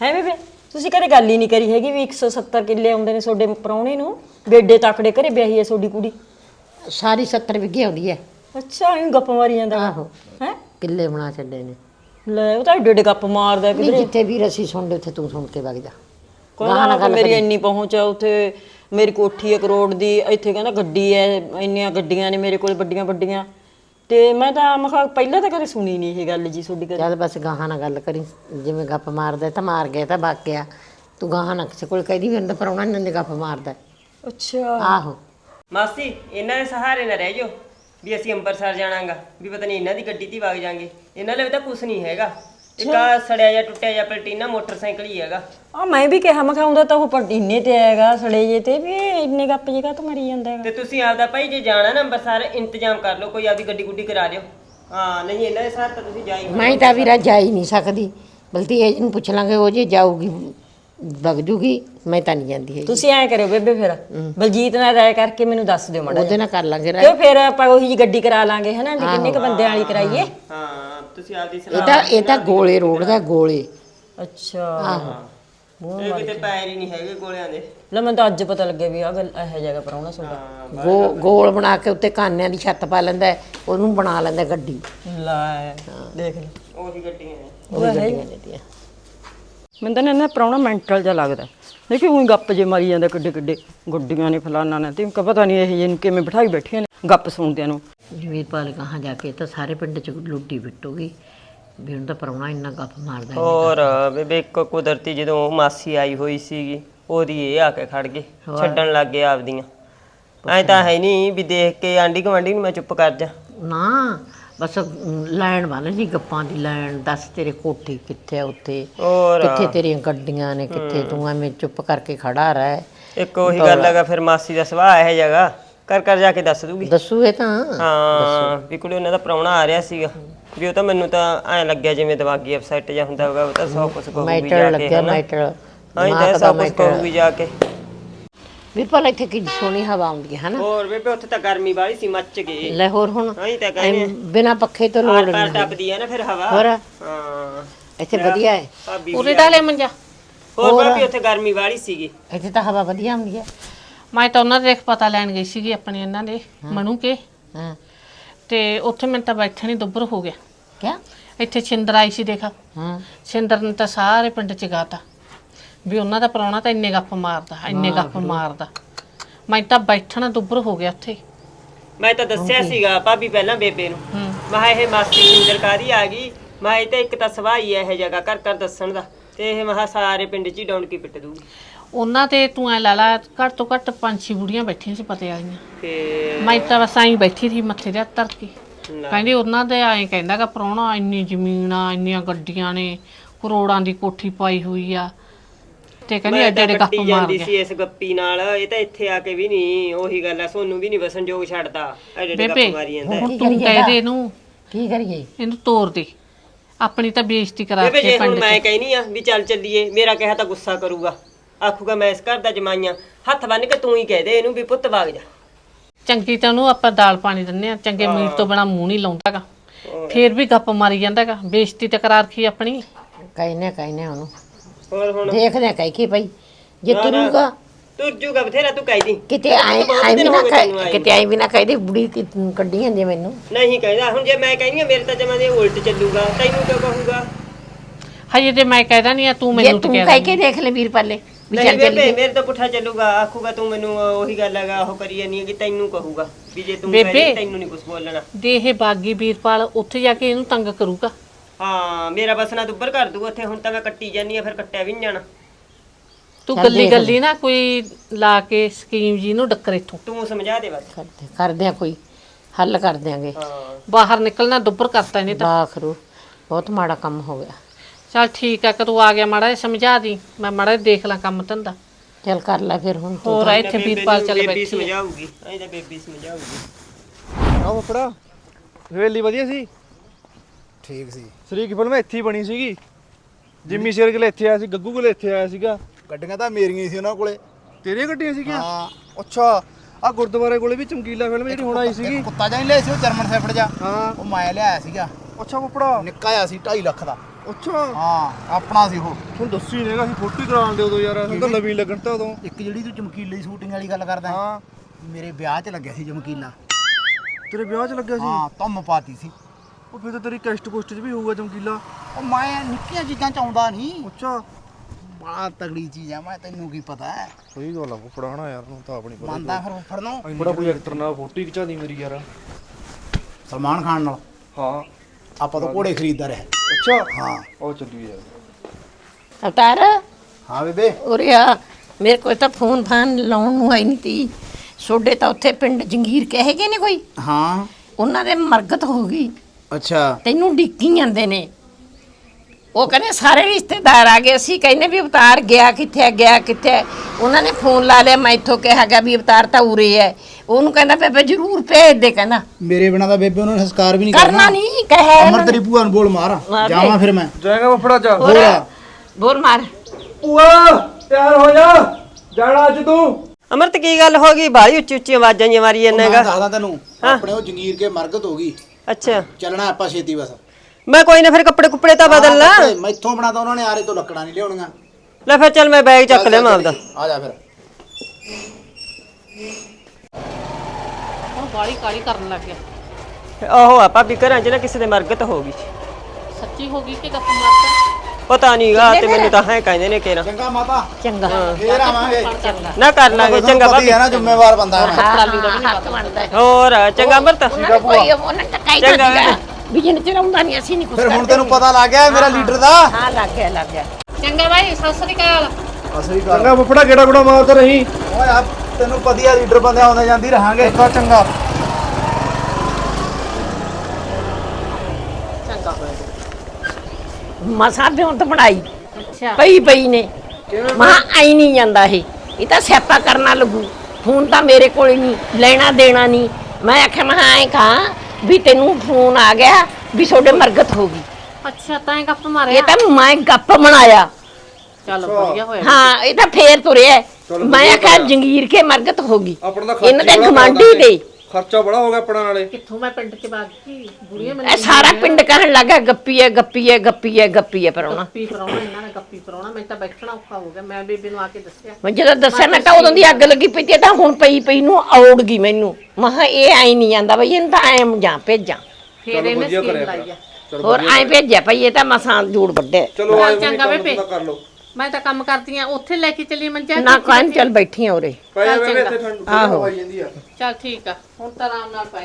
Speaker 6: ਹੈ ਬੇਬੇ ਤੁਸੀਂ ਕਦੇ ਗੱਲ ਹੀ ਨਹੀਂ ਕਰੀ ਹੈਗੀ ਵੀ 170 ਕਿੱਲੇ ਆਉਂਦੇ ਨੇ ਤੁਹਾਡੇ ਪ੍ਰਾਹੁਣੇ ਨੂੰ ਬੇਡੇ ਤਕੜੇ ਘਰੇ ਵਿਆਹੀ ਹੈ ਤੁਹਾਡੀ ਕੁੜੀ।
Speaker 4: ਸਾਰੀ 70 ਵਿਗੇ ਆਉਂਦੀ ਹੈ।
Speaker 6: ਅੱਛਾ ਇਹ ਗੱਪ ਮਾਰੀ ਜਾਂਦਾ।
Speaker 4: ਆਹੋ।
Speaker 6: ਹੈ?
Speaker 4: ਕਿੱਲੇ ਬਣਾ ਛੱਡੇ ਨੇ।
Speaker 6: ਲੈ ਉਹ ਤਾਂ ਏਡੇ ਗੱਪ ਮਾਰਦਾ
Speaker 4: ਨਹੀਂ
Speaker 6: ਕਿਧਰੇ।
Speaker 4: ਜਿੱਥੇ ਵੀਰ ਅਸੀਂ ਸੁਣਦੇ ਉੱਥੇ ਤੂੰ ਸੁਣ ਕੇ ਵਗ ਜਾ।
Speaker 6: ਕਹਿੰਦਾ ਨਾ ਮੇਰੀ ਇੰਨੀ ਪਹੁੰਚ ਆ ਉੱਥੇ ਮੇਰੀ ਕੋਠੀ ਹੈ ਕਰੋੜ ਦੀ ਇੱਥੇ ਕਹਿੰਦਾ ਗੱਡੀ ਹੈ ਇੰਨੀਆਂ ਗੱਡੀਆਂ ਨੇ ਮੇਰੇ ਕੋਲ ਵੱਡੀਆਂ ਵੱਡੀਆਂ। ਤੇ ਮੈਂ ਤਾਂ ਮੈਂ ਕਿਹਾ ਪਹਿਲਾਂ ਤਾਂ ਕਦੇ ਸੁਣੀ ਨਹੀਂ ਇਹ ਗੱਲ ਜੀ ਤੁਹਾਡੀ ਕਦੇ।
Speaker 4: ਚੱਲ ਬਸ ਗਾਹਾਂ ਨਾਲ ਗੱਲ ਕਰੀ। ਜਿਵੇਂ ਗੱਪ ਮਾਰਦਾ ਤਾਂ ਮਾਰ ਗਿਆ ਤਾਂ ਬਾਕਿਆ ਤੂੰ ਗਾਹਾਂ ਨਾ ਕਿਸੇ ਕੋਲ ਕਹਿਦੀ ਵੀ ਤਾਂ ਪਰਾਉਣਾ ਨਹੀਂ ਗੱਪ ਮਾਰਦਾ।
Speaker 6: ਅੱਛਾ।
Speaker 4: ਆਹੋ।
Speaker 3: ਮਾਸੀ ਇਹਨਾਂ ਦੇ ਸਹਾਰੇ ਨਾ ਰਹਿ ਜਾਓ। ਵੀ ਅਸੀਂ ਅੰਮ੍ਰਿਤਸਰ ਜਾਣਾਗਾ ਵੀ ਪਤਾ ਨਹੀਂ ਇਹਨਾਂ ਦੀ ਗੱਡੀ ਤੇ ਹੀ ਵਗ ਜਾਾਂਗੇ। ਇਹਨਾਂ ਲਈ ਤਾਂ ਕੁਝ ਨਹੀਂ ਹੈਗਾ। ਇੱਕ ਸੜਿਆ ਜਾਂ ਟੁੱਟਿਆ ਜਾਂ ਪਲਟੀਨਾ ਮੋਟਰਸਾਈਕਲ ਹੀ ਹੈਗਾ।
Speaker 6: ਆ ਮੈਂ ਵੀ ਕਿਹਾ ਮੈਂ ਆਉਂਦਾ ਤਾਂ ਉਹ ਪਟੀਨੇ ਤੇ ਆਏਗਾ ਸੜੇ ਜੇ ਤੇ ਵੀ ਇਹ ਇੰਨੇ ਗੱਪ ਜਗਾ ਤੋਂ ਮਰੀ ਜਾਂਦਾ ਹੈਗਾ।
Speaker 3: ਤੇ ਤੁਸੀਂ ਆਪਦਾ ਭਾਈ ਜੇ ਜਾਣਾ ਨਾ ਅੰਮ੍ਰਿਤਸਰ ਇੰਤਜ਼ਾਮ ਕਰ ਲਓ ਕੋਈ ਆਪਦੀ ਗੱਡੀ ਗੁੱਡੀ ਕਰਾ ਲਿਓ। ਹਾਂ ਨਹੀਂ ਇਹਨਾਂ ਦੇ ਸਹਾਰੇ ਤਾਂ ਤੁਸੀਂ ਜਾ ਹੀ ਨਹੀਂ
Speaker 4: ਮੈਂ ਤਾਂ ਵੀਰਾ ਜਾ ਹੀ ਨਹੀਂ ਸਕਦੀ। ਬਲਕਿ ਇਹ ਨੂੰ ਪੁੱਛ ਲਾਂਗੇ ਉਹ ਜੇ ਜਾਊਗੀ। ਵਗ ਜੂਗੀ ਮੈਂ ਤਾਂ ਨਹੀਂ ਜਾਂਦੀ ਹੈ
Speaker 6: ਤੁਸੀਂ ਐਂ ਕਰਿਓ ਬੇਬੇ ਫਿਰ ਬਲਜੀਤ ਨਾਲ ਰਾਏ ਕਰਕੇ ਮੈਨੂੰ ਦੱਸ ਦਿਓ ਮੜਾ
Speaker 4: ਉਹਦੇ ਨਾਲ ਕਰ ਲਾਂਗੇ ਰਾਏ।
Speaker 6: ਕਿਉਂ ਫਿਰ ਆਪਾਂ ਉਹੀ ਜੀ ਗੱਡੀ ਕਰਾ ਲਾਂਗੇ ਹਨਾ? ਜੀ ਕਿੰਨੇ ਕ ਬੰਦਿਆਂ ਵਾਲੀ ਕਰਾਈਏ?
Speaker 3: ਹਾਂ ਤੁਸੀਂ ਆਪਦੀ
Speaker 4: ਇਹ
Speaker 3: ਸਲਾਹ
Speaker 4: ਤਾਂ ਇਹ ਤਾਂ ਗੋਲੇ ਰੋਡ ਦਾ ਗੋਲੇ।
Speaker 6: ਅੱਛਾ।
Speaker 4: ਆਹੋ
Speaker 3: ਇਹ ਕਿਤੇ ਪੈਰ ਹੀ ਨਹੀਂ ਹੈਗੇ ਗੋਲਿਆਂ ਦੇ।
Speaker 6: ਲੈ ਮੈਨੂੰ ਤਾਂ ਅੱਜ ਪਤਾ ਲੱਗਿਆ ਵੀ ਆ ਗੱਲ ਇਹ ਜਗ੍ਹਾ ਪਰ ਆਉਣਾ ਤੁਹਾਡਾ
Speaker 4: ਗੋ ਗੋਲ ਬਣਾ ਕੇ ਉੱਤੇ ਕਾਨਿਆਂ ਦੀ ਛੱਤ ਪਾ ਲੈਂਦਾ ਹੈ, ਉਹਨੂੰ ਬਣਾ ਲੈਂਦਾ ਗੱਡੀ।
Speaker 6: ਲੈ ਦੇਖ ਲੈ।
Speaker 3: ਉਹੀ ਗੱਡੀਆਂ ਨੇ।
Speaker 4: ਉਹ ਗੱਡੀਆਂ ਨੇ ਦੀਆਂ
Speaker 6: ਮੈਨੂੰ ਤਾਂ ਨਾ ਪ੍ਰਾਹੁਣਾ ਮੈਂਟਲ ਜਿਹਾ ਲੱਗਦਾ। ਨਹੀਂ ਕਿ ਉਹ ਗੱਪ ਜੇ ਮਾਰੀ ਜਾਂਦਾ ਕਿੱਡੇ ਕਿੱਡੇ ਗੁੱਡੀਆਂ ਨੇ ਫਲਾਨਾ ਨੇ ਤੇ ਪਤਾ ਨਹੀਂ ਇਹ ਜਿਹਨ ਕਿਵੇਂ ਬਿਠਾਈ ਬੈਠੀਆਂ ਨੇ ਗੱਪ ਸੁਣਦਿਆਂ ਨੂੰ।
Speaker 4: ਵੀਰਪਾਲ ਕਹਾਂ ਜਾ ਕੇ ਤਾਂ ਸਾਰੇ ਪਿੰਡ ਚ ਲੁੱਟੀ ਬਿੱਟੂਗੀ ਵੀ ਹੁਣ ਤਾਂ ਪਰਉਣਾ ਇੰਨਾ ਗੱਪ ਮਾਰਦਾ ਹੈ।
Speaker 3: ਹੋਰ ਬੇਬੇ ਇੱਕ ਕੁਦਰਤੀ ਜਦੋਂ ਉਹ ਮਾਸੀ ਆਈ ਹੋਈ ਸੀਗੀ ਉਹਦੀ ਇਹ ਆ ਕੇ ਖੜ ਗਏ ਛੱਡਣ ਲੱਗ ਗਏ ਆਪਦੀਆਂ ਐ ਤਾਂ ਹੈ ਨਹੀਂ ਵੀ ਦੇਖ ਕੇ ਆਂਢੀ ਗੁਆਂਢੀ ਨੂੰ ਮੈਂ ਚੁੱਪ ਕਰ ਜਾ।
Speaker 4: ਨਾ ਬਸ ਲੈਣ ਵਾਲੇ ਜੀ ਗੱਪਾਂ ਦੀ ਲੈਣ ਦੱਸ ਤੇਰੇ ਕੋਠੀ ਕਿੱਥੇ ਆ ਉੱਥੇ?
Speaker 3: ਹੋਰ।
Speaker 4: ਕਿੱਥੇ ਤੇਰੀਆਂ ਗੱਡੀਆਂ ਨੇ ਕਿੱਥੇ ਤੂੰ ਐਵੇਂ ਚੁੱਪ ਕਰਕੇ ਖੜਾ ਰਹਿ।
Speaker 3: ਇੱਕ ਉਹੀ ਗੱਲ ਹੈਗਾ ਫਿਰ ਮਾਸੀ ਦਾ ਸੁਭਾਅ ਇਹ ਜਗ੍ਹਾ ਕਰ ਕਰ ਜਾ ਕੇ ਦੱਸ ਦੂਗੀ।
Speaker 4: ਦੱਸੂ ਇਹ ਤਾਂ।
Speaker 3: ਹਾਂ ਵੀ ਕੁੜੀ ਉਹਨਾਂ ਦਾ ਪ੍ਰਾਹੁਣਾ ਆ ਰਿਹਾ ਸੀਗਾ। ਵੀ ਉਹ ਤਾਂ ਮੈਨੂੰ ਤਾਂ ਐ ਲੱਗਿਆ ਜਿਵੇਂ ਦਿਮਾਗੀ ਅਪਸੈਟ ਜਿਹਾ ਹੁੰਦਾ ਹੋਗਾ ਉਹ ਤਾਂ ਸੌ ਕੁਛ ਕਹੂਗੀ ਜਾ
Speaker 4: ਮੈਟਰ
Speaker 3: ਕੇ
Speaker 4: ਲੱਗਿਆ
Speaker 3: ਹਨਾ।
Speaker 4: ਮੈਟਰ।
Speaker 3: ਹਾਂ ਤਾਂ
Speaker 4: ਦਾ
Speaker 3: ਸਭ
Speaker 4: ਮੈਟਰ।
Speaker 3: ਕਹੂਗੀ ਜਾ ਕੇ।
Speaker 4: ਵੀਰਪਾਲ ਇੱਥੇ ਕਿੰਨੀ ਸੋਹਣੀ ਹਵਾ ਆਉਂਦੀ ਹੈ ਹਨਾ?
Speaker 3: ਹੋਰ ਬੇਬੇ ਉੱਥੇ ਤਾਂ ਗਰਮੀ ਵਾਲੀ ਸੀ ਮੱਚ ਗਏ
Speaker 4: ਲੈ ਹੋਰ ਹੁਣ
Speaker 3: ਹਾਂ ਤਾਂ ਕਹਿੰਦੇ
Speaker 4: ਬਿਨਾ ਪੱਖੇ ਤੋਂ ਲੋੜ
Speaker 3: ਆਰ ਪਾਰ
Speaker 4: ਨਹੀਂ
Speaker 3: ਟੱਪਦੀ ਆ ਨਾ ਫਿਰ ਹਵਾ।
Speaker 4: ਹੋਰ?
Speaker 3: ਹਾਂ।
Speaker 4: ਇੱਥੇ ਵਧੀਆ ਹੈ।
Speaker 3: ਭਾਬੀ
Speaker 2: ਉਰੇ ਡਾਲੇ ਮੰਜਾ।
Speaker 3: ਹੋਰ ਭਾਬੀ ਉੱਥੇ ਗਰਮੀ ਵਾਲੀ ਸੀਗੀ।
Speaker 4: ਇੱਥੇ ਤਾਂ ਹਵਾ ਵਧੀਆ ਆਉਂਦੀ ਹੈ।
Speaker 2: ਮੈਂ ਤਾਂ ਉਹਨਾਂ ਦੇ ਪਤਾ ਲੈਣ ਗਈ ਸੀਗੀ ਆਪਣੇ ਇਹਨਾਂ ਦੇ ਮਨੂ ਕੇ।
Speaker 4: ਹਾਂ।
Speaker 2: ਤੇ ਉੱਥੇ ਮੈਨੂੰ ਤਾਂ ਬੈਠਣ ਹੀ ਦੁੱਬਰ ਹੋ ਗਿਆ।
Speaker 4: ਕਿਆ?
Speaker 2: ਇੱਥੇ ਛਿੰਦਰ ਆਈ ਸੀ ਦੇਖਾ।
Speaker 4: ਹਾਂ।
Speaker 2: ਛਿੰਦਰ ਨੇ ਤਾਂ ਸਾਰੇ ਪਿੰਡ ਚ ਗਾਤਾ। ਵੀ ਉਹਨਾਂ ਦਾ ਪ੍ਰਾਹੁਣਾ ਤਾਂ ਇੰਨੇ ਗੱਪ ਮਾਰਦਾ ਇੰਨੇ ਗੱਪ ਮਾਰਦਾ। ਮੈਂ ਤਾਂ ਬੈਠਣਾ ਦੁੱਬਰ ਹੋ ਗਿਆ ਉੱਥੇ।
Speaker 3: ਮੈਂ ਤਾਂ ਦੱਸਿਆ ਸੀਗਾ ਭਾਬੀ ਪਹਿਲਾਂ ਬੇਬੇ ਨੂੰ। ਮੈਂ ਇਹ ਮਾਸੀ ਸਿੰਦਰਕਾਰੀ ਆ ਗਈ। ਮੈਂ ਇਹ ਤਾਂ ਇੱਕ ਤਾਂ ਸਵਾਈ ਹੈ ਇਹ ਜਗ੍ਹਾ ਕਰ ਕਰ ਦੱਸਣ ਦਾ। ਤੇ ਇਹ ਮਹਾ ਸਾਰੇ ਪਿੰਡ 'ਚ ਹੀ ਡਾਉਣ ਕੀ ਪਿੱਟ ਦੂਗੀ।
Speaker 2: ਉਹਨਾਂ ਤੇ ਤੂੰ ਐ ਲਾ ਲਾ ਘੱਟ ਤੋਂ ਘੱਟ ਪੰਜ ਛੇ ਬੁੜੀਆਂ ਬੈਠੀਆਂ ਸੀ ਪਤੇ ਵਾਲੀਆਂ।
Speaker 3: ਤੇ
Speaker 2: ਮੈਂ ਤਾਂ ਬਸ ਐਂ ਬੈਠੀ ਸੀ ਮੱਥੇ ਦੇ ਧਰ ਕੇ। ਕਹਿੰਦੀ ਉਹਨਾਂ ਦੇ ਐਂ ਕਹਿੰਦਾਗਾ ਪ੍ਰਾਹੁਣਾ ਇੰਨੀ ਜ਼ਮੀਨ ਆ ਇੰਨੀਆਂ ਗੱਡੀਆਂ ਨੇ ਕਰੋੜਾਂ ਦੀ ਕੋਠੀ ਪਾਈ ਹੋਈ ਆ। ਤੇ ਕਹਿੰਦੀ
Speaker 3: ਮੈਂ
Speaker 2: ਐਡੇ ਐਡੇ ਗੱਪ ਮਾਰ
Speaker 3: ਜਾਂਦੀ
Speaker 2: ਗਿਆ
Speaker 3: ਸੀ ਇਸ ਗੱਪੀ ਨਾਲ ਇਹ ਤਾਂ ਇੱਥੇ ਆ ਕੇ ਵੀ ਨਹੀਂ ਉਹੀ ਗੱਲ ਆ ਸੋਨੂੰ ਵੀ ਨਹੀਂ ਵਸਣ ਜੋਗ ਛੱਡਦਾ ਐਡੇ ਐਡੇ
Speaker 2: ਬੇਬੇ
Speaker 3: ਗੱਪ ਮਾਰੀ ਜਾਂਦਾ।
Speaker 2: ਹੁਣ ਤੂੰ ਕਹਿ ਦੇ ਇਹਨੂੰ।
Speaker 4: ਕੀ ਕਰੀਏ?
Speaker 2: ਇਹਨੂੰ ਤੋੜ ਦੇ। ਆਪਣੀ ਤਾਂ ਬੇਇੱਜ਼ਤੀ ਕਰਾ
Speaker 3: ਬੇਬੇ
Speaker 2: ਕੇ
Speaker 3: ਜੇ ਹੁਣ ਮੈਂ ਕਹਿਨੀ ਆ ਵੀ ਚੱਲ ਚੱਲੀਏ ਮੇਰਾ ਕਿਹਾ ਤਾਂ ਗੁੱਸਾ ਕਰੂਗਾ। ਆਖੂਗਾ ਮੈਂ ਇਸ ਘਰ ਦਾ ਜਮਾਈਆਂ ਹੱਥ ਬੰਨ ਕੇ ਤੂੰ ਹੀ ਕਹਿ ਦੇ ਇਹਨੂੰ ਵੀ ਪੁੱਤ ਵਗ ਜਾ।
Speaker 2: ਚੰਗੀ ਤਾਂ ਉਹਨੂੰ ਆਪਾਂ ਦਾਲ ਪਾਣੀ ਦਿੰਨੇ ਆ ਚੰਗੇ ਮੀਟ ਤੋਂ ਬਿਨਾ ਮੂੰਹ ਨਹੀਂ ਲਾਉਂਦਾਗਾ। ਫੇਰ ਵੀ ਗੱਪ ਮਾਰੀ ਜਾਂਦਾਗਾ। ਬੇਇੱਜ਼ਤੀ ਤੇ ਕਰਾ ਰੱਖੀ ਆਪਣੀ।
Speaker 4: ਕਹਿਨੇ ਕਹਿਨੇ ਉਹਨੂੰ।
Speaker 3: ਹੋਰ ਹੁਣ?
Speaker 4: ਦੇਖਦੇ ਕਹਿ ਕੇ ਭਾਈ ਜੇ ਤੁਰੂਗਾ।
Speaker 3: ਤੁਰ ਜੂਗਾ ਬਥੇਰਾ ਤੂੰ ਕਹਿ ਦੀ
Speaker 4: ਕਿਤੇ ਆਏ
Speaker 3: ਬਹੁਤ
Speaker 4: ਆਏ ਵੀ
Speaker 3: ਦਿਨ
Speaker 4: ਨਾ
Speaker 3: ਹੋ ਗਏ ਤੈਨੂੰ
Speaker 4: ਕਹਿ ਕਿਤੇ ਆਏ ਵੀ ਨਾ ਕਹਿ ਬੁੜੀ ਕਿ ਕੱਢੀ ਜਾਂਦੀ ਮੈਨੂੰ।
Speaker 3: ਨਹੀਂ ਕਹਿੰਦਾ। ਹੁਣ ਜੇ ਮੈਂ ਕਹਿੰਦੀ ਮੇਰੇ ਤਾਂ ਜਮਾ ਦੇ ਉਲਟ ਚੱਲੂਗਾ। ਤੈਨੂੰ ਕਿਉਂ ਕਹੂਗਾ?
Speaker 2: ਹਜੇ ਤੇ ਮੈਂ ਕਹਿਦਾ ਨਹੀਂ ਆ ਤੂੰ
Speaker 4: ਜੇ
Speaker 2: ਮੈਨੂੰ
Speaker 4: ਤੂੰ
Speaker 2: ਤੇ
Speaker 4: ਕਹਿ ਕੇ ਦੇਖ ਲੈ ਵੀਰ ਪੱਲੇ ਵੀ
Speaker 3: ਨਹੀਂ
Speaker 4: ਚੱਲ
Speaker 3: ਬੇਬੇ
Speaker 4: ਚੱਲੀਏ।
Speaker 3: ਮੇਰੇ ਤਾਂ ਪੁੱਠਾ ਚੱਲੂਗਾ। ਆਖੂਗਾ ਤੂੰ ਮੈਨੂੰ ਉਹੀ ਗੱਲ ਹੈਗਾ ਉਹ ਕਰੀ ਜਾਨੀ ਹੈ ਕਿ ਤੈਨੂੰ ਕਹੂਗਾ ਵੀ ਜੇ ਤੂੰ
Speaker 2: ਬੇਬੇ।
Speaker 3: ਕਹਿੰਦੀ ਤੈਨੂੰ ਨਹੀਂ ਕੁਝ ਬੋਲਣਾ।
Speaker 2: ਦੇ ਇਹ ਬਾਗੀ ਵੀਰਪਾਲ ਉੱਥੇ ਜਾ ਕੇ ਇਹਨੂੰ ਤੰਗ ਕਰੂਗਾ।
Speaker 3: ਹਾਂ ਮੇਰਾ ਬਸਣਾ ਦੁੱਬਰ ਕਰ ਦੂ ਉੱਥੇ ਹੁਣ ਤਾਂ ਮੈਂ ਕੱਟੀ ਜਾਨੀ ਆ ਫਿਰ ਕੱਟਿਆ ਵੀ ਨੀ ਜਾਣਾ।
Speaker 2: ਤੂੰ
Speaker 4: ਚੱਲ
Speaker 2: ਗੱਲੀ ਗੱਲੀ ਨਾ ਕੋਈ ਲਾ ਕੇ ਸਕੀਮ ਜੀ ਨੂੰ ਡੱਕਰ ਇੱਥੋਂ।
Speaker 3: ਤੂੰ ਸਮਝਾ ਦੇ ਬਸ।
Speaker 4: ਕਰਦੇ ਕਰਦੇ ਆ ਕੋਈ ਹੱਲ ਕਰ ਦਿਆਂਗੇ।
Speaker 3: ਹਾਂ।
Speaker 2: ਬਾਹਰ ਨਿਕਲਣਾ ਦੁੱਬਰ ਕਰਤਾ ਇਹਨੇ ਤਾਂ।
Speaker 4: ਬਾਖਰੂ ਬਹੁਤ ਮਾੜਾ ਕੰਮ ਹੋ ਗਿਆ।
Speaker 2: ਚੱਲ ਠੀਕ ਆ ਕਿ ਤੂੰ ਆ ਗਿਆ ਮਾੜਾ ਜਿਹਾ ਸਮਝਾ ਦੀ। ਮੈਂ ਮਾੜਾ ਜਿਹਾ ਦੇਖ ਲਾਂ ਕੰਮ ਧੰਦਾ।
Speaker 4: ਚੱਲ ਕਰ ਲੈ ਫਿਰ ਹੁਣ ਤੂੰ
Speaker 2: ਹੋਰ ਆ ਇੱਥੇ ਵੀਰਪਾਲ
Speaker 3: ਨੂੰ
Speaker 2: ਚੱਲ
Speaker 3: ਬੇਬੀ
Speaker 2: ਬੈਠੀ ਆ।
Speaker 3: ਸਮਝਾਊਗੀ। ਐਂ ਤਾਂ ਬੇਬੀ ਸਮਝਾਊਗੀ।
Speaker 5: ਆ ਫਫੜਾ ਹਵੇਲੀ ਵਧੀਆ ਸੀ?
Speaker 1: ਠੀਕ ਸੀ।
Speaker 5: ਸ਼ਰੀਕ ਫਿਲਮ ਇੱਥੇ ਹੀ ਬਣੀ ਸੀਗੀ। ਜਿੰਮੀ ਸ਼ੇਰ ਕੋਲ ਇੱਥੇ ਆਇਆ ਸੀ ਗੱਗੂ ਕੋਲ ਇੱਥੇ ਆਇਆ ਸੀਗਾ।
Speaker 1: ਗੱਡੀਆਂ ਤਾਂ ਮੇਰੀਆਂ ਹੀ ਸੀ ਉਹਨਾਂ ਕੋਲੇ।
Speaker 5: ਤੇਰੀਆਂ ਗੱਡੀਆਂ ਸੀਗੀਆਂ?
Speaker 1: ਹਾਂ
Speaker 5: ਅੱਛਾ। ਆ ਗੁਰਦੁਆਰੇ ਕੋਲੇ ਵੀ ਚਮਕੀਲਾ ਫਿਲਮ ਜਿਹੜੀ ਹੁਣ ਆਈ ਸੀਗੀ।
Speaker 1: ਕੁੱਤਾ ਜਾਂ ਲਿਆ ਸੀ ਉਹ ਜਰਮਨ ਸੈਫਰਡ ਜਾ
Speaker 5: ਹਾਂ।
Speaker 1: ਉਹ ਮੈਂ ਲਿਆਇਆ ਸੀਗਾ।
Speaker 5: ਅੱਛਾ ਫਫੜਾ
Speaker 1: ਨਿੱਕਾ ਜਿਹਾ ਸੀ 2.5 ਲੱਖ ਦਾ।
Speaker 5: ਅੱਛਾ।
Speaker 1: ਹਾਂ ਆਪਣਾ ਸੀ ਉਹ।
Speaker 5: ਤੁਹਾਨੂੰ ਦੱਸੀ ਨੇਗਾ ਅਸੀਂ ਫੋਟੋ ਕਰਾਉਣ ਦੇ ਉਦੋਂ ਯਾਰ ਅਸੀਂ ਤਾਂ ਲਵੀ ਲੱਗਣ ਤਾਂ ਉਦੋਂ।
Speaker 1: ਇੱਕ ਜਿਹੜੀ ਤੂੰ ਚਮਕੀਲੇ ਦੀ ਸ਼ੂਟਿੰਗ ਵਾਲੀ ਗੱਲ ਕਰਦਾ ਹੈ, ਮੇਰੇ ਵਿਆਹ 'ਚ ਲੱਗਿਆ ਸੀ ਚਮਕੀਲਾ।
Speaker 5: ਤੇਰੇ ਵਿਆਹ 'ਚ ਲੱਗਿਆ ਸੀ?
Speaker 1: ਹਾਂ ਧੁੰਮ ਪਾਤੀ ਸੀ।
Speaker 5: ਉਹ ਫਿਰ ਤਾਂ ਤੇਰੀ ਕੈਸਟ ਕੋਸਟ 'ਚ ਵੀ ਹੋਊਗਾ ਚਮਕੀਲਾ।
Speaker 1: ਉਹ ਮੈਂ ਨਿੱਕੀਆਂ ਚੀਜ਼ਾਂ 'ਚ ਆਉਂਦਾ ਨਹੀਂ।
Speaker 5: ਅੱਛਾ।
Speaker 1: ਬੜਾ ਤਗੜੀ ਚੀਜ਼ ਆ ਮੈਂ ਤੈਨੂੰ ਕੀ ਪਤਾ ਹੈ?
Speaker 5: ਸਹੀ ਗੱਲ ਆ ਫਫੜਾ ਹਨਾ ਯਾਰ ਨੂੰ ਤਾਂ ਆਪਣੀ
Speaker 1: ਮੰਨਦਾ ਫਿਰ ਉੱਪਰ ਨੂੰ?
Speaker 5: ਬੜਾ ਕੋਈ ਐਕਟਰ ਨਾਲ ਫੋਟੋ ਹੀ ਖਿਚਾਦੀ ਮੇਰੀ ਯਾਰ।
Speaker 1: ਸਲਮਾਨ ਖਾਨ ਨਾਲ?
Speaker 5: ਹਾਂ।
Speaker 1: ਆਪਾਂ ਤਾਂ ਘੋੜੇ ਖਰੀਦਦਾ ਰਿਹਾ
Speaker 5: ਅੱਛਾ।
Speaker 1: ਹਾਂ।
Speaker 5: ਉਹ ਚੱਲੀ ਯਾਰ।
Speaker 4: ਅਵਤਾਰ?
Speaker 1: ਹਾਂ ਬੇਬੇ।
Speaker 4: ਉਰੇ ਆ। ਮੇਰੇ ਕੋਲ ਤਾਂ ਫੋਨ ਫਾਨ ਲਾਉਣ ਨੂੰ ਆਈ ਨਹੀਂ ਤੀ। ਸੋਡੇ ਤਾਂ ਉੱਥੇ ਪਿੰਡ ਜੰਗੀਰ ਕਹੇ ਗਏ ਨੇ ਕੋਈ?
Speaker 1: ਹਾਂ।
Speaker 4: ਉਹਨਾਂ ਦੇ ਮਰਗਤ ਹੋ ਗਈ।
Speaker 1: ਅੱਛਾ।
Speaker 4: ਤੈਨੂੰ ਡਿੱਕੀ ਜਾਂਦੇ ਨੇ। ਉਹ ਕਹਿੰਦੇ ਸਾਰੇ ਰਿਸ਼ਤੇਦਾਰ ਆ ਗਏ ਅਸੀਂ ਕਹਿੰਦੇ ਵੀ ਅਵਤਾਰ ਗਿਆ ਕਿੱਥੇ ਹੈ ਗਿਆ ਕਿੱਥੇ ਹੈ ਉਹਨਾਂ ਨੇ ਫੋਨ ਲਾ ਲਿਆ ਮੈਂ ਇੱਥੋਂ ਕਿਹਾ ਗਿਆ ਵੀ ਅਵਤਾਰ ਤਾਂ ਉਰੇ ਹੈ ਉਹਨੂੰ ਕਹਿੰਦਾ ਬੇਬੇ ਜ਼ਰੂਰ ਭੇਜ ਦੇ ਕਹਿੰਦਾ।
Speaker 1: ਮੇਰੇ ਬਿਨਾ ਤਾਂ ਬੇਬੇ ਉਹਨਾਂ ਨੇ ਸੰਸਕਾਰ ਵੀ ਨਹੀਂ
Speaker 4: ਕਰਨਾ ਨਹੀਂ ਕਹੇ
Speaker 1: ਅਮਰ ਤੇਰੀ ਭੂਆ ਨੂੰ ਬੋਲ ਮਾਰ। ਜਾਵਾਂ ਫਿਰ ਮੈਂ।
Speaker 5: ਜਾਏਗਾ ਫਫੜਾ ਜਾ
Speaker 1: ਹੋਰ
Speaker 4: ਬੋਲ ਮਾਰ।
Speaker 5: ਪੂਆ ਤਿਆਰ ਹੋ ਜਾ। ਜਾਣਾ ਅੱਜ ਤੂੰ।
Speaker 3: ਅਮਰਤ ਕੀ ਗੱਲ ਹੋ ਗਈ? ਬਾਹਲੀ ਉੱਚੀ ਉੱਚੀ ਆਵਾਜ਼ਾਂ ਜਿਹੀਆਂ ਮਾਰੀ ਜਾਂਦਾ
Speaker 1: ਮੈਂ ਦੱਸਦਾ ਤੈਨੂੰ ਆਪਣੇ ਉਹ ਜੰਗੀਰ ਕੇ ਮਰਗਤ ਹੋ ਗਈ।
Speaker 3: ਅੱਛਾ।
Speaker 1: ਚੱਲਣਾ ਆਪਾਂ ਛੇਤੀ ਬਸ।
Speaker 3: ਮੈਂ ਕੋਈ ਨਾ ਫਿਰ ਕੱਪੜੇ ਕੁੱਪੜੇ ਤਾਂ ਬਦਲ ਲਾ।
Speaker 1: ਕੱਪੜੇ ਮੈਥੋਂ ਬਣਾਤਾ ਉਹਨਾਂ ਨੇ ਆਰੇ ਤੋਂ ਲੱਕੜਾਂ ਨਹੀਂ ਲਿਆਉਣੀਆਂ।
Speaker 3: ਲੈ ਫਿਰ ਚੱਲ ਮੈਂ ਬੈਗ ਚੱਕ ਲਿਆ ਮੈਂ ਆਪਦਾ।
Speaker 1: ਆ ਜਾ ਫਿਰ।
Speaker 2: ਹੁਣ ਗਾਲੀ ਕਾਲੀ ਕਰਨ ਲੱਗ ਗਿਆ।
Speaker 3: ਆਹੋ ਆ ਭਾਬੀ ਘਰਾਂ 'ਚ ਨਾ ਕਿਸੇ ਦੇ ਮਰਗਤ ਹੋ ਗਈ।
Speaker 2: ਸੱਚੀ ਹੋ ਗਈ ਕਿ ਗੱਪ ਮਾਰਦਾ
Speaker 3: ਪਤਾ ਨਹੀਂਗਾ ਤੇ ਮੈਨੂੰ ਤਾਂ ਹੈ ਕਹਿੰਦੇ ਨੇ ਕਿਹੜਾ
Speaker 1: ਚੰਗਾ ਮਾਤਾ।
Speaker 4: ਚੰਗਾ।
Speaker 1: ਫੇਰ ਆਵਾਂਗੇ।
Speaker 3: ਨਾ ਕਰ ਲਾਂਗੇ ਚੰਗਾ ਭਾਬੀ।
Speaker 1: ਹੈ ਨਾ ਜ਼ਿੰਮੇਵਾਰ ਬੰਦਾ ਹੈ।
Speaker 4: ਵੀ ਬਣਦਾ।
Speaker 3: ਹੋਰ ਚੰਗਾ ਅੰਮ੍ਰਿਤ।
Speaker 4: ਕੋਈ ਉਹਨਾਂ
Speaker 3: ਚੰਗਾ।
Speaker 4: ਵੀ ਜਿੰਨ ਚਿਰ ਆਉਂਦਾ ਨਹੀਂ ਅਸੀਂ ਨਹੀਂ ਕੁਝ
Speaker 1: ਫਿਰ ਹੁਣ ਤੈਨੂੰ ਪਤਾ ਲੱਗ ਗਿਆ ਮੇਰਾ ਲੀਡਰ ਦਾ?
Speaker 4: ਹਾਂ ਲੱਗ ਗਿਆ ਲੱਗ ਗਿਆ।
Speaker 2: ਚੰਗਾ ਬਾਈ ਸਤਿ ਸ੍ਰੀ ਅਕਾਲ।
Speaker 1: ਅਸਲੀ ਗੱਲ
Speaker 5: ਚੰਗਾ ਫੁੱਫੜਾ ਗੇੜਾ ਗੁੜਾ ਮਾਰਦਾ ਰਹੀ।
Speaker 1: ਓਏ ਆ ਤੈਨੂੰ ਪਤੀ ਆ ਲੀਡਰ ਬੰਦੇ ਆਉਂਦੇ ਜਾਂਦੀ ਰਹਾਂਗੇ। ਚੰਗਾ।
Speaker 4: ਮਸਾ ਤਾਂ ਬਣਾਈ।
Speaker 2: ਅੱਛਾ।
Speaker 4: ਪਈ ਪਈ ਨੇ। ਮਾਂ ਆਈ ਨਹੀਂ ਜਾਂਦਾ ਇਹ। ਇਹ ਤਾਂ ਸਿਆਪਾ ਕਰਨਾ ਲੱਗੂ। ਫੋਨ ਤਾਂ ਮੇਰੇ ਕੋਲ ਹੀ ਨਹੀਂ ਲੈਣਾ ਦੇਣਾ ਨਹੀਂ। ਮੈਂ ਆਖਿਆ ਮੈਂ ਐ ਕਹਾਂ ਵੀ ਤੈਨੂੰ ਫੋਨ ਆ ਗਿਆ ਵੀ ਤੁਹਾਡੇ ਮਰਗਤ ਹੋ ਗਈ।
Speaker 2: ਅੱਛਾ ਤਾਂ ਇਹ ਗੱਪ
Speaker 4: ਇਹ
Speaker 2: ਮਾਰਿਆ
Speaker 4: ਤਾਂ ਮੈਂ ਗੱਪ ਬਣਾਇਆ
Speaker 2: ਚੱਲ ਵਧੀਆ ਹੋਇਆ।
Speaker 4: ਹਾਂ ਇਹ ਤਾਂ ਫੇਰ ਤੁਰਿਆ। ਮੈਂ ਆਖਿਆ ਜੰਗੀਰ ਕੇ ਮਰਗਤ ਹੋ ਗਈ। ਇਹਨਾਂ ਦੇ ਗਮਾਂਡੀ ਦੇ।
Speaker 5: ਖਰਚਾ ਬੜਾ ਹੋ ਗਿਆ ਆਪਣਾ ਨਾਲੇ
Speaker 2: ਕਿੱਥੋਂ ਮੈਂ ਪਿੰਡ ਚ ਬਾਗ ਬੁੜੀਆਂ
Speaker 4: ਇਹ ਸਾਰਾ ਪਿੰਡ ਕਹਿਣ ਲੱਗਾ ਗੱਪੀ ਹੈ ਗੱਪੀ ਹੈ ਗੱਪੀ ਹੈ ਗੱਪੀ ਹੈ ਪਰਾਉਣਾ
Speaker 2: ਗੱਪੀ ਪਰਾਉਣਾ ਇਹਨਾਂ ਨੇ ਗੱਪੀ ਪਰਾਉਣਾ ਮੈਨੂੰ ਤਾਂ ਬੈਠਣਾ ਔਖਾ ਹੋ ਗਿਆ। ਮੈਂ ਬੇਬੇ ਨੂੰ ਆ ਕੇ ਦੱਸਿਆ।
Speaker 4: ਮੈਂ ਜਦੋਂ ਦੱਸਿਆ ਮੈਂ ਤਾਂ ਉਦੋਂ ਦੀ ਅੱਗ ਲੱਗੀ ਪਈ ਤੇ ਤਾਂ ਹੁਣ ਪਈ ਪਈ ਨੂੰ ਔੜ ਗਈ ਮੈਨੂੰ। ਮੈਂ ਕਿਹਾ ਇਹ ਐ ਨਹੀਂ ਜਾਂਦਾ ਬਈ ਇਹਨੂੰ ਤਾਂ ਐ ਜਾਂ ਭੇਜਾਂ।
Speaker 2: ਫੇਰ ਇਹਨੇ ਸਕੀਮ ਲਾਈ ਆ।
Speaker 4: ਹੋਰ ਐ ਭੇਜਿਆ ਭਈ ਇਹ ਤਾਂ ਮਸਾਂ ਜੂੜ ਵੱਡੇ
Speaker 5: ਚਲੋ
Speaker 2: ਚੰਗਾ ਬੇਬੇ।
Speaker 5: ਕਰ ਲਓ।
Speaker 2: ਮੈਂ ਤਾਂ ਕੰਮ ਕਰਦੀ ਆ ਉੱਥੇ ਲੈ ਕੇ ਚੱਲੀ ਮੰਜਾ
Speaker 4: ਨਾ ਕਾਹਨ ਚੱਲ ਉਰੇ
Speaker 5: ਪਏ
Speaker 2: ਚੰਗਾ।
Speaker 5: ਇੱਥੇ ਠੰਡ
Speaker 4: ਆਹੋ।
Speaker 5: ਜਾਂਦੀ ਆ
Speaker 2: ਚੱਲ ਠੀਕ ਆ ਹੁਣ ਤਾਂ ਆਰਾਮ ਨਾਲ ਪੈ